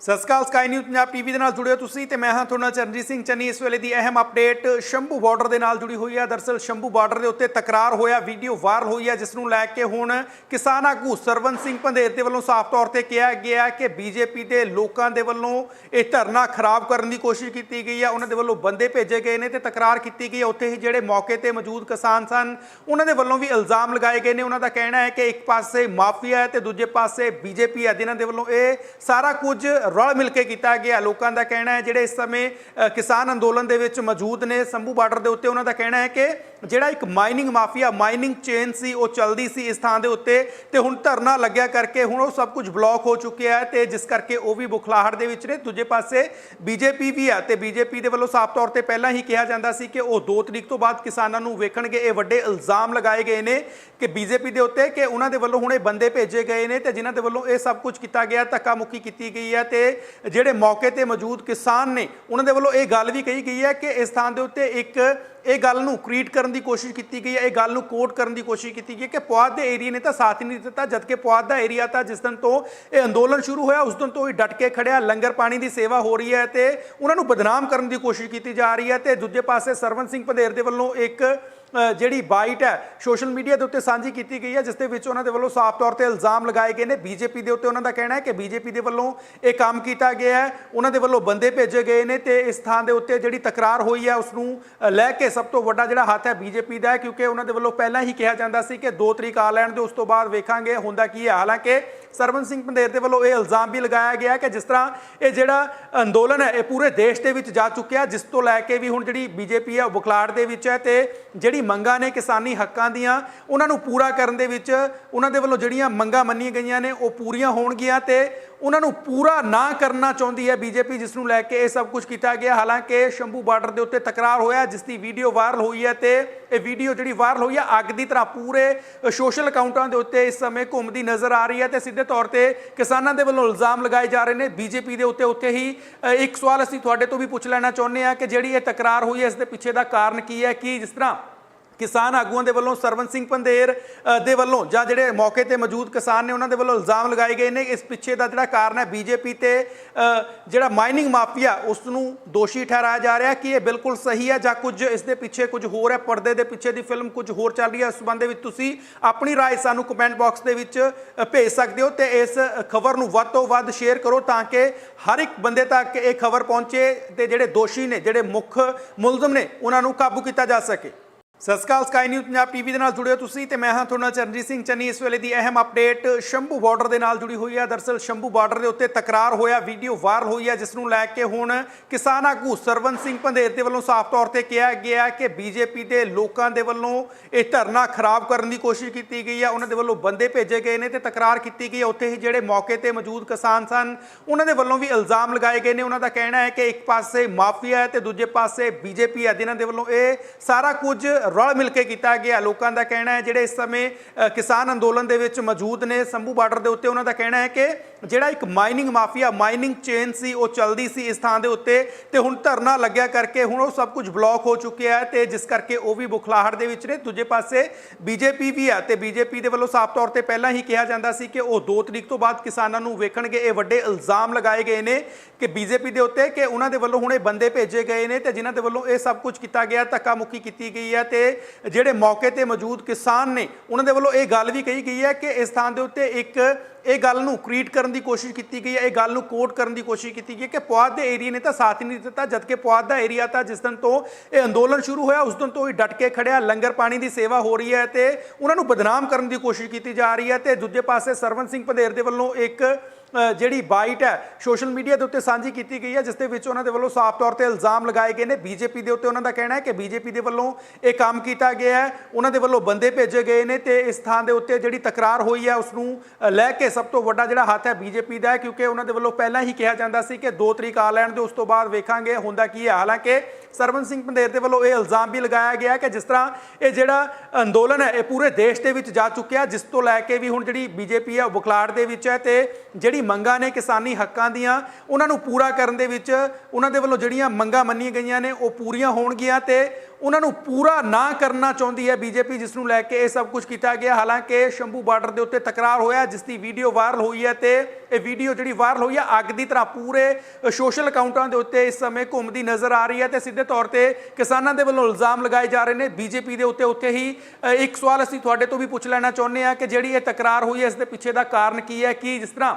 ਸਤਿ ਸ਼੍ਰੀ ਅਕਾਲ ਸਕਾਈ ਨਿਊਜ਼ ਪੰਜਾਬ ਟੀਵੀ ਦੇ ਨਾਲ ਜੁੜੇ ਹੋ ਤੁਸੀਂ ਤੇ ਮੈਂ ਹਾਂ ਤੁਹਾਡਾ ਚਰਨਜੀਤ ਸਿੰਘ ਚੰਨੀ। ਇਸ ਵੇਲੇ ਦੀ ਅਹਿਮ ਅਪਡੇਟ ਸ਼ੰਭੂ ਬਾਰਡਰ ਦੇ ਨਾਲ ਜੁੜੀ ਹੋਈ ਹੈ। ਦਰਸਲ ਸ਼ੰਭੂ ਬਾਰਡਰ ਦੇ ਉੱਤੇ ਤਕਰਾਰ ਹੋਇਆ ਵੀਡੀਓ ਵਾਇਰਲ ਹੋਈ ਹੈ, ਜਿਸ ਨੂੰ ਲੈ ਕੇ ਹੁਣ ਕਿਸਾਨ ਆਗੂ ਸਰਵਨ ਸਿੰਘ ਪੰਧੇਰ ਦੇ ਵੱਲੋਂ ਸਾਫ਼ ਤੌਰ ਤੇ ਕਿਹਾ ਗਿਆ ਹੈ ਕਿ ਬੀਜੇਪੀ ਦੇ ਲੋਕਾਂ ਦੇ ਵੱਲੋਂ ਇਹ ਧਰਨਾ ਖਰਾਬ ਕਰਨ ਦੀ ਕੋਸ਼ਿਸ਼ ਕੀਤੀ ਗਈ ਹੈ। ਉਹਨਾਂ ਦੇ ਵੱਲੋਂ ਬੰਦੇ ਭੇਜੇ ਗਏ ਨੇ ਤੇ ਤਕਰਾਰ ਕੀਤੀ ਗਈ ਹੈ। ਉੱਥੇ ਹੀ ਜਿਹੜੇ ਮੌਕੇ ਤੇ ਮੌਜੂਦ ਕਿਸਾਨ ਸਨ, ਉਹਨਾਂ ਦੇ ਵੱਲੋਂ ਵੀ ਇਲਜ਼ਾਮ ਲਗਾਏ ਗਏ ਨੇ। ਉਹਨਾਂ ਦਾ ਕਹਿਣਾ ਹੈ ਕਿ ਇੱਕ ਪਾਸੇ ਮਾਫੀਆ ਹੈ ਤੇ ਦੂਜੇ ਪਾਸੇ ਬੀਜੇਪੀ ਹੈ। ਜਿਨ੍ਹਾਂ ਦੇ ਵੱਲੋਂ ਇਹ ਸਾਰਾ ਕੁਝ ਰਲ ਮਿਲ ਕੇ ਕੀਤਾ ਗਿਆ। ਲੋਕਾਂ ਦਾ ਕਹਿਣਾ ਹੈ, ਜਿਹੜੇ ਇਸ ਸਮੇਂ ਕਿਸਾਨ ਅੰਦੋਲਨ ਦੇ ਵਿੱਚ ਮੌਜੂਦ ਨੇ, ਸੰਭੂ ਬਾਰਡਰ ਦੇ ਉੱਤੇ ਉਹਨਾਂ ਦਾ ਕਹਿਣਾ ਹੈ ਕਿ ਜਿਹੜਾ ਇੱਕ ਮਾਈਨਿੰਗ ਮਾਫੀਆ ਮਾਈਨਿੰਗ ਚੇਨ ਸੀ, ਉਹ ਚੱਲਦੀ ਸੀ ਇਸ ਥਾਂ ਦੇ ਉੱਤੇ ਤੇ ਹੁਣ ਧਰਨਾ ਲੱਗਿਆ ਕਰਕੇ ਹੁਣ ਉਹ ਸਭ ਕੁਝ ਬਲੌਕ ਹੋ ਚੁੱਕਿਆ ਹੈ ਤੇ ਜਿਸ ਕਰਕੇ ਉਹ ਵੀ ਬੁਖਲਾਹਟ ਦੇ ਵਿੱਚ ਨੇ। ਦੂਜੇ ਪਾਸੇ ਬੀਜੇਪੀ ਵੀ ਹੈ ਤੇ ਬੀਜੇਪੀ ਦੇ ਵੱਲੋਂ ਸਾਫ਼ ਤੌਰ ਤੇ ਪਹਿਲਾਂ ਹੀ ਕਿਹਾ ਜਾਂਦਾ ਸੀ ਕਿ ਉਹ 2 ਤਰੀਕ ਤੋਂ ਬਾਅਦ ਕਿਸਾਨਾਂ ਨੂੰ ਵੇਖਣਗੇ। ਇਹ ਵੱਡੇ ਇਲਜ਼ਾਮ ਲਗਾਏ ਗਏ ਨੇ ਕਿ ਬੀਜੇਪੀ ਦੇ ਉੱਤੇ ਕਿ ਉਹਨਾਂ ਦੇ ਵੱਲੋਂ ਹੁਣੇ ਬੰਦੇ ਭੇਜੇ ਗਏ ਨੇ ਤੇ ਜਿਨ੍ਹਾਂ ਦੇ ਵੱਲੋਂ ਇਹ ਸਭ ਕੁਝ ਕੀਤਾ ਗਿਆ ਧੱਕਾ ਮੁੱਕੀ ਕੀਤੀ ਗਈ ਹੈ ਤੇ ਜਿਹੜੇ ਮੌਕੇ ਤੇ ਮੌਜੂਦ ਕਿਸਾਨ ਨੇ, ਉਹਨਾਂ ਦੇ ਵੱਲੋਂ ਇਹ ਗੱਲ ਵੀ ਕਹੀ ਗਈ ਹੈ ਕਿ ਇਸ ਥਾਂ ਦੇ ਉੱਤੇ ਇੱਕ ਇਹ ਗੱਲ ਨੂੰ ਕ੍ਰੀਏਟ ਕਰਨ ਦੀ ਕੋਸ਼ਿਸ਼ ਕੀਤੀ ਗਈ ਹੈ, ਇਹ ਗੱਲ ਨੂੰ ਕੋਟ ਕਰਨ ਦੀ ਕੋਸ਼ਿਸ਼ ਕੀਤੀ ਗਈ ਕਿ ਪੁਆਧ ਦੇ ਏਰੀਆ ਨੇ ਤਾਂ ਸਾਥ ਨਹੀਂ ਦਿੱਤਾ, ਜਦਕਿ ਪੁਆਧ ਦਾ ਏਰੀਆ ਤਾਂ ਜਿਸ ਦਿਨ ਤੋਂ ਇਹ ਅੰਦੋਲਨ ਸ਼ੁਰੂ ਹੋਇਆ, ਉਸ ਦਿਨ ਤੋਂ ਹੀ ਡਟ ਕੇ ਖੜਿਆ, ਲੰਗਰ ਪਾਣੀ ਦੀ ਸੇਵਾ ਹੋ ਰਹੀ ਹੈ ਤੇ ਉਹਨਾਂ ਨੂੰ ਬਦਨਾਮ ਕਰਨ ਦੀ ਕੋਸ਼ਿਸ਼ ਕੀਤੀ ਜਾ ਰਹੀ ਹੈ ਤੇ ਦੂਜੇ ਪਾਸੇ ਸਰਵਨ ਸਿੰਘ ਪੰਧੇਰ ਦੇ ਵੱਲੋਂ ਇੱਕ ਜਿਹੜੀ ਬਾਈਟ ਹੈ, ਸੋਸ਼ਲ ਮੀਡੀਆ ਦੇ ਉੱਤੇ ਸਾਂਝੀ ਕੀਤੀ ਗਈ ਹੈ, ਜਿਸ ਦੇ ਵਿੱਚ ਉਹਨਾਂ ਦੇ ਵੱਲੋਂ ਸਾਫ਼ ਤੌਰ ਤੇ ਇਲਜ਼ਾਮ ਲਗਾਏ ਗਏ ਨੇ। ਬੀਜੇਪੀ ਦੇ ਉੱਤੇ ਉਹਨਾਂ ਦਾ ਕਹਿਣਾ ਹੈ ਕਿ ਬੀਜੇਪੀ ਦੇ ਵੱਲੋਂ ਇਹ ਕੰਮ ਕੀਤਾ ਗਿਆ ਹੈ। ਉਹਨਾਂ ਦੇ ਵੱਲੋਂ ਬੰਦੇ ਭੇਜੇ ਗਏ ਨੇ ਤੇ ਇਸ ਥਾਂ ਦੇ ਉੱਤੇ ਜਿਹੜੀ ਤਕਰਾਰ ਹੋਈ ਹੈ ਉਸ ਨੂੰ ਲੈ ਕੇ ਸਭ ਤੋਂ ਵੱਡਾ ਜਿਹੜਾ ਹੱਥ ਹੈ ਬੀਜੇਪੀ ਦਾ ਹੈ, ਕਿਉਂਕਿ ਉਹਨਾਂ ਦੇ ਵੱਲੋਂ ਪਹਿਲਾਂ ਹੀ ਕਿਹਾ ਜਾਂਦਾ ਸੀ ਕਿ 2 ਤਰੀਕ ਆ ਲੈਣ ਦੇ ਉਸ ਤੋਂ ਬਾਅਦ ਵੇਖਾਂਗੇ, ਹੁੰਦਾ ਕੀ ਹੈ। ਹਾਲਾਂਕਿ ਸਰਵਨ ਸਿੰਘ ਪੰਧੇਰ ਦੇ ਵੱਲੋਂ ਇਹ ਇਲਜ਼ਾਮ ਵੀ ਲਗਾਇਆ ਗਿਆ ਕਿ ਜਿਸ ਤਰ੍ਹਾਂ ਇਹ ਜਿਹੜਾ ਅੰਦੋਲਨ ਹੈ, ਇਹ ਪੂਰੇ ਦੇਸ਼ ਦੇ ਵਿੱਚ ਜਾ ਚੁੱਕਿਆ, ਜਿਸ ਤੋਂ ਲੈ ਕੇ ਵੀ ਹੁਣ ਜਿਹੜੀ ਬੀਜੇਪੀ ਹੈ, ਉਹ ਬੁਖਲਾੜ ਦੇ ਵਿੱਚ ਹੈ ਤੇ ਜਿਹੜੀ ਮੰਗਾਂ ਨੇ ਕਿਸਾਨੀ ਹੱਕਾਂ ਦੀਆਂ, ਉਹਨਾਂ ਨੂੰ ਪੂਰਾ ਕਰਨ ਦੇ ਵਿੱਚ ਉਹਨਾਂ ਦੇ ਵੱਲੋਂ ਜਿਹੜੀਆਂ ਮੰਗਾਂ ਮੰਨੀਆਂ ਗਈਆਂ ਨੇ, ਉਹ ਪੂਰੀਆਂ ਹੋਣਗੀਆਂ ਤੇ ਉਹਨਾਂ ਨੂੰ ਪੂਰਾ ਨਾ ਕਰਨਾ ਚਾਹੁੰਦੀ ਹੈ ਬੀਜੇਪੀ, ਜਿਸ ਨੂੰ ਲੈ ਕੇ ਇਹ ਸਭ ਕੁਝ ਕੀਤਾ ਗਿਆ। ਹਾਲਾਂਕਿ ਸ਼ੰਭੂ ਬਾਰਡਰ ਦੇ ਉੱਤੇ ਤਕਰਾਰ ਹੋਇਆ, ਜਿਸ ਦੀ ਵੀਡੀਓ ਵਾਇਰਲ ਹੋਈ ਹੈ ਤੇ ਇਹ ਵੀਡੀਓ ਜਿਹੜੀ ਵਾਇਰਲ ਹੋਈ ਹੈ, ਅੱਗ ਦੀ ਤਰ੍ਹਾਂ ਪੂਰੇ ਸੋਸ਼ਲ ਅਕਾਊਂਟਾਂ ਦੇ ਉੱਤੇ ਇਸ ਸਮੇਂ ਘੁੰਮਦੀ ਨਜ਼ਰ ਆ ਰਹੀ ਹੈ ਤੇ ਸਿੱਧੇ ਤੌਰ ਤੇ ਕਿਸਾਨਾਂ ਦੇ ਵੱਲੋਂ ਇਲਜ਼ਾਮ ਲਗਾਏ ਜਾ ਰਹੇ ਨੇ। ਬੀਜੇਪੀ ਦੇ ਉੱਤੇ ਉੱਤੇ ਹੀ ਇੱਕ ਸਵਾਲ ਅਸੀਂ ਤੁਹਾਡੇ ਤੋਂ ਵੀ ਪੁੱਛ ਲੈਣਾ ਚਾਹੁੰਦੇ ਹਾਂ ਕਿ ਜਿਹੜੀ ਇਹ ਤਕਰਾਰ ਹੋਈ ਹੈ, ਇਸ ਦੇ ਪਿੱਛੇ ਦਾ ਕਾਰਨ ਕੀ ਹੈ, ਕਿ ਜਿਸ ਤਰ੍ਹਾਂ ਕਿਸਾਨ ਆਗੂਆਂ ਦੇ ਵੱਲੋਂ ਸਰਵਨ ਸਿੰਘ ਪੰਧੇਰ ਅ, ਦੇ ਵੱਲੋਂ ਜਾਂ ਜਿਹੜੇ ਮੌਕੇ ਤੇ ਮੌਜੂਦ ਕਿਸਾਨ ਨੇ ਉਹਨਾਂ ਦੇ ਵੱਲੋਂ ਇਲਜ਼ਾਮ ਲਗਾਏ ਗਏ ਨੇ ਇਸ ਪਿੱਛੇ ਦਾ ਜਿਹੜਾ ਕਾਰਨ ਹੈ ਬੀਜੇਪੀ ਤੇ ਅ, ਜਿਹੜਾ ਮਾਈਨਿੰਗ ਮਾਫੀਆ ਉਸ ਨੂੰ ਦੋਸ਼ੀ ਠਹਿਰਾਇਆ ਜਾ ਰਿਹਾ ਕਿ ਇਹ ਬਿਲਕੁਲ ਸਹੀ ਹੈ ਜਾਂ ਕੁਝ ਇਸ ਦੇ ਪਿੱਛੇ ਕੁਝ ਹੋਰ ਹੈ ਪਰਦੇ ਦੇ ਪਿੱਛੇ ਦੀ ਫਿਲਮ ਕੁਝ ਹੋਰ ਚੱਲ ਰਹੀ ਹੈ ਇਸ ਸੰਬੰਧ ਦੇ ਵਿੱਚ ਤੁਸੀਂ ਆਪਣੀ رائے ਸਾਨੂੰ ਕਮੈਂਟ ਬਾਕਸ ਦੇ ਵਿੱਚ ਅ, ਭੇਜ ਸਕਦੇ ਹੋ ਤੇ ਇਸ ਖਬਰ ਨੂੰ ਵੱਧ ਤੋਂ ਵੱਧ ਸ਼ੇਅਰ ਕਰੋ ਤਾਂ ਕਿ ਹਰ ਇੱਕ ਬੰਦੇ ਤੱਕ ਇਹ ਖਬਰ ਪਹੁੰਚੇ ਤੇ ਜਿਹੜੇ ਦੋਸ਼ੀ ਨੇ ਜਿਹੜੇ ਮੁੱਖ ਮੁਲਜ਼ਮ ਨੇ ਉਹਨਾਂ ਨੂੰ ਕਾਬੂ ਕੀਤਾ ਜਾ ਸਕੇ ਸਤਿ ਸ਼੍ਰੀ ਅਕਾਲ ਸਕਾਈ ਨਿਊਜ਼ ਪੰਜਾਬ ਟੀਵੀ ਦੇ ਨਾਲ ਜੁੜੇ ਹੋ ਤੁਸੀਂ ਤੇ ਮੈਂ ਹਾਂ ਤੁਹਾਡਾ ਨਾਲ ਚਰਨਜੀਤ ਸਿੰਘ ਚੰਨੀ। ਇਸ ਵੇਲੇ ਦੀ ਅਹਿਮ ਅਪਡੇਟ ਸ਼ੰਭੂ ਬਾਰਡਰ ਦੇ ਨਾਲ ਜੁੜੀ ਹੋਈ ਹੈ। ਦਰਸਲ ਸ਼ੰਭੂ ਬਾਰਡਰ ਦੇ ਉੱਤੇ ਤਕਰਾਰ ਹੋਇਆ ਵੀਡੀਓ ਵਾਇਰਲ ਹੋਈ ਹੈ, ਜਿਸ ਨੂੰ ਲੈ ਕੇ ਹੁਣ ਕਿਸਾਨ ਆਗੂ ਸਰਵਨ ਸਿੰਘ ਪੰਧੇਰ ਦੇ ਵੱਲੋਂ ਸਾਫ਼ ਤੌਰ ਤੇ ਕਿਹਾ ਗਿਆ ਹੈ ਕਿ ਬੀਜੇਪੀ ਦੇ ਲੋਕਾਂ ਦੇ ਵੱਲੋਂ ਇਹ ਧਰਨਾ ਖਰਾਬ ਕਰਨ ਦੀ ਕੋਸ਼ਿਸ਼ ਕੀਤੀ ਗਈ ਹੈ। ਉਹਨਾਂ ਦੇ ਵੱਲੋਂ ਬੰਦੇ ਭੇਜੇ ਗਏ ਨੇ ਤੇ ਤਕਰਾਰ ਕੀਤੀ ਗਈ ਹੈ। ਉੱਥੇ ਹੀ ਜਿਹੜੇ ਮੌਕੇ ਤੇ ਮੌਜੂਦ ਕਿਸਾਨ ਸਨ, ਉਹਨਾਂ ਦੇ ਵੱਲੋਂ ਵੀ ਇਲਜ਼ਾਮ ਲਗਾਏ ਗਏ ਨੇ। ਉਹਨਾਂ ਦਾ ਕਹਿਣਾ ਹੈ ਕਿ ਇੱਕ ਪਾਸੇ ਮਾਫੀਆ ਹੈ ਤੇ ਦੂਜੇ ਪਾਸੇ ਬੀਜੇਪੀ ਹੈ। ਜਿਨ੍ਹਾਂ ਦੇ ਵੱਲੋਂ ਇਹ ਸਾਰਾ ਕੁਝ ਰਲ ਮਿਲ ਕੇ ਕੀਤਾ ਗਿਆ। ਲੋਕਾਂ ਦਾ ਕਹਿਣਾ ਹੈ, ਜਿਹੜੇ ਇਸ ਸਮੇਂ ਕਿਸਾਨ ਅੰਦੋਲਨ ਦੇ ਵਿੱਚ ਮੌਜੂਦ ਨੇ, ਸੰਭੂ ਬਾਰਡਰ ਦੇ ਉੱਤੇ ਉਹਨਾਂ ਦਾ ਕਹਿਣਾ ਹੈ ਕਿ ਜਿਹੜਾ ਇੱਕ ਮਾਈਨਿੰਗ ਮਾਫੀਆ, ਮਾਈਨਿੰਗ ਚੇਨ ਸੀ, ਉਹ ਚੱਲਦੀ ਸੀ ਇਸ ਥਾਂ ਦੇ ਉੱਤੇ ਤੇ ਹੁਣ ਧਰਨਾ ਲੱਗਿਆ ਕਰਕੇ ਹੁਣ ਉਹ ਸਭ ਕੁਝ ਬਲੌਕ ਹੋ ਚੁੱਕਿਆ ਹੈ ਤੇ ਜਿਸ ਕਰਕੇ ਉਹ ਵੀ ਬੁਖਲਾਹਟ ਦੇ ਵਿੱਚ ਨੇ। ਦੂਜੇ ਪਾਸੇ ਬੀਜੇਪੀ ਵੀ ਹੈ ਤੇ ਬੀਜੇਪੀ ਦੇ ਵੱਲੋਂ ਸਾਫ਼ ਤੌਰ ਤੇ ਪਹਿਲਾਂ ਹੀ ਕਿਹਾ ਜਾਂਦਾ ਸੀ ਕਿ ਉਹ 2 ਤਰੀਕ ਤੋਂ ਬਾਅਦ ਕਿਸਾਨਾਂ ਨੂੰ ਵੇਖਣਗੇ। ਇਹ ਵੱਡੇ ਇਲਜ਼ਾਮ ਲਗਾਏ ਗਏ ਨੇ ਕਿ ਬੀਜੇਪੀ ਦੇ ਉੱਤੇ ਕਿ ਉਹਨਾਂ ਦੇ ਵੱਲੋਂ ਹੁਣੇ ਬੰਦੇ ਭੇਜੇ ਗਏ ਨੇ ਤੇ ਜਿਨ੍ਹਾਂ ਦੇ ਵੱਲੋਂ ਇਹ ਸਭ ਕੁਝ ਕੀਤਾ ਗਿਆ ਧੱਕਾ ਮੁੱਕੀ ਕੀਤੀ ਗਈ ਹੈ ਤੇ ਜਿਹੜੇ ਮੌਕੇ ਤੇ ਮੌਜੂਦ ਕਿਸਾਨ ਨੇ, ਉਹਨਾਂ ਦੇ ਵੱਲੋਂ ਇਹ ਗੱਲ ਵੀ ਕਹੀ ਗਈ ਹੈ ਕਿ ਇਸ ਥਾਂ ਦੇ ਉੱਤੇ ਇੱਕ ਇਹ ਗੱਲ ਨੂੰ ਕ੍ਰੀਏਟ ਕਰਨ ਦੀ ਕੋਸ਼ਿਸ਼ ਕੀਤੀ ਗਈ ਹੈ, ਇਹ ਗੱਲ ਨੂੰ ਕੋਟ ਕਰਨ ਦੀ ਕੋਸ਼ਿਸ਼ ਕੀਤੀ ਗਈ ਹੈ ਕਿ ਪੁਆਧ ਦੇ ਏਰੀਆ ਨੇ ਤਾਂ ਸਾਥ ਨਹੀਂ ਦਿੱਤਾ, ਜਦਕਿ ਪੁਆਧ ਦਾ ਏਰੀਆ ਤਾਂ ਜਿਸ ਦਿਨ ਤੋਂ ਇਹ ਅੰਦੋਲਨ ਸ਼ੁਰੂ ਹੋਇਆ, ਉਸ ਦਿਨ ਤੋਂ ਹੀ ਡਟ ਕੇ ਖੜਿਆ, ਲੰਗਰ ਪਾਣੀ ਦੀ ਸੇਵਾ ਹੋ ਰਹੀ ਹੈ ਤੇ ਉਹਨਾਂ ਨੂੰ ਬਦਨਾਮ ਕਰਨ ਦੀ ਕੋਸ਼ਿਸ਼ ਕੀਤੀ ਜਾ ਰਹੀ ਹੈ ਤੇ ਦੂਜੇ ਪਾਸੇ ਸਰਵਨ ਸਿੰਘ ਪੰਧੇਰ ਦੇ ਵੱਲੋਂ ਇੱਕ ਜਿਹੜੀ ਬਾਈਟ ਹੈ, ਸੋਸ਼ਲ ਮੀਡੀਆ ਦੇ ਉੱਤੇ ਸਾਂਝੀ ਕੀਤੀ ਗਈ ਹੈ, ਜਿਸ ਦੇ ਵਿੱਚ ਉਹਨਾਂ ਦੇ ਵੱਲੋਂ ਸਾਫ਼ ਤੌਰ ਤੇ ਇਲਜ਼ਾਮ ਲਗਾਏ ਗਏ ਨੇ। ਬੀਜੇਪੀ ਦੇ ਉੱਤੇ ਉਹਨਾਂ ਦਾ ਕਹਿਣਾ ਹੈ ਕਿ ਬੀਜੇਪੀ ਦੇ ਵੱਲੋਂ ਇਹ ਕੰਮ ਕੀਤਾ ਗਿਆ ਹੈ। ਉਹਨਾਂ ਦੇ ਵੱਲੋਂ ਬੰਦੇ ਭੇਜੇ ਗਏ ਨੇ ਤੇ ਇਸ ਥਾਂ ਦੇ ਉੱਤੇ ਜਿਹੜੀ ਤਕਰਾਰ ਹੋਈ ਹੈ ਉਸ ਨੂੰ ਲੈ ਕੇ ਸਭ ਤੋਂ ਵੱਡਾ ਜਿਹੜਾ ਹੱਥ ਹੈ ਬੀਜੇਪੀ ਦਾ ਹੈ, ਕਿਉਂਕਿ ਉਹਨਾਂ ਦੇ ਵੱਲੋਂ ਪਹਿਲਾਂ ਹੀ ਕਿਹਾ ਜਾਂਦਾ ਸੀ ਕਿ 2 ਤਰੀਕ ਆ ਲੈਣ ਦੇ ਉਸ ਤੋਂ ਬਾਅਦ ਵੇਖਾਂਗੇ, ਹੁੰਦਾ ਕੀ ਹੈ। ਹਾਲਾਂਕਿ ਸਰਵਨ ਸਿੰਘ ਪੰਧੇਰ ਦੇ ਵੱਲੋਂ ਇਹ ਇਲਜ਼ਾਮ ਵੀ ਲਗਾਇਆ ਗਿਆ ਕਿ ਜਿਸ ਤਰ੍ਹਾਂ ਇਹ ਜਿਹੜਾ ਅੰਦੋਲਨ ਹੈ, ਇਹ ਪੂਰੇ ਦੇਸ਼ ਦੇ ਵਿੱਚ ਜਾ ਚੁੱਕਿਆ, ਜਿਸ ਤੋਂ ਲੈ ਕੇ ਵੀ ਹੁਣ ਜਿਹੜੀ ਬੀਜੇਪੀ ਹੈ ਉਹ ਬੁਖਲਾੜ ਦੇ ਵਿੱਚ ਹੈ ਤੇ ਜਿਹੜੀ ਮੰਗਾਂ ਨੇ ਕਿਸਾਨੀ ਹੱਕਾਂ ਦੀਆਂ, ਉਹਨਾਂ ਨੂੰ ਪੂਰਾ ਕਰਨ ਦੇ ਵਿੱਚ ਉਹਨਾਂ ਦੇ ਵੱਲੋਂ ਜਿਹੜੀਆਂ ਮੰਗਾਂ ਮੰਨੀਆਂ ਗਈਆਂ ਨੇ, ਉਹ ਪੂਰੀਆਂ ਹੋਣਗੀਆਂ ਤੇ ਉਹਨਾਂ ਨੂੰ ਪੂਰਾ ਨਾ ਕਰਨਾ ਚਾਹੁੰਦੀ ਹੈ ਬੀਜੇਪੀ, ਜਿਸ ਨੂੰ ਲੈ ਕੇ ਇਹ ਸਭ ਕੁਝ ਕੀਤਾ ਗਿਆ। ਹਾਲਾਂਕਿ ਸ਼ੰਭੂ ਬਾਰਡਰ ਦੇ ਉੱਤੇ ਤਕਰਾਰ ਹੋਇਆ, ਜਿਸ ਦੀ ਵੀਡੀਓ ਵਾਇਰਲ ਹੋਈ ਹੈ ਤੇ ਇਹ ਵੀਡੀਓ ਜਿਹੜੀ ਵਾਇਰਲ ਹੋਈ ਹੈ, ਅੱਗ ਦੀ ਤਰ੍ਹਾਂ ਪੂਰੇ ਸੋਸ਼ਲ ਅਕਾਊਂਟਾਂ ਦੇ ਉੱਤੇ ਇਸ ਸਮੇਂ ਘੁੰਮਦੀ ਨਜ਼ਰ ਆ ਰਹੀ ਹੈ ਤੇ ਸਿੱਧੇ ਤੌਰ ਤੇ ਕਿਸਾਨਾਂ ਦੇ ਵੱਲੋਂ ਇਲਜ਼ਾਮ ਲਗਾਏ ਜਾ ਰਹੇ ਨੇ। ਬੀਜੇਪੀ ਦੇ ਉੱਤੇ ਉੱਤੇ ਹੀ ਇੱਕ ਸਵਾਲ ਅਸੀਂ ਤੁਹਾਡੇ ਤੋਂ ਵੀ ਪੁੱਛ ਲੈਣਾ ਚਾਹੁੰਦੇ ਹਾਂ ਕਿ ਜਿਹੜੀ ਇਹ ਤਕਰਾਰ ਹੋਈ ਹੈ, ਇਸ ਦੇ ਪਿੱਛੇ ਦਾ ਕਾਰਨ ਕੀ ਹੈ, ਕਿ ਜਿਸ ਤਰ੍ਹਾਂ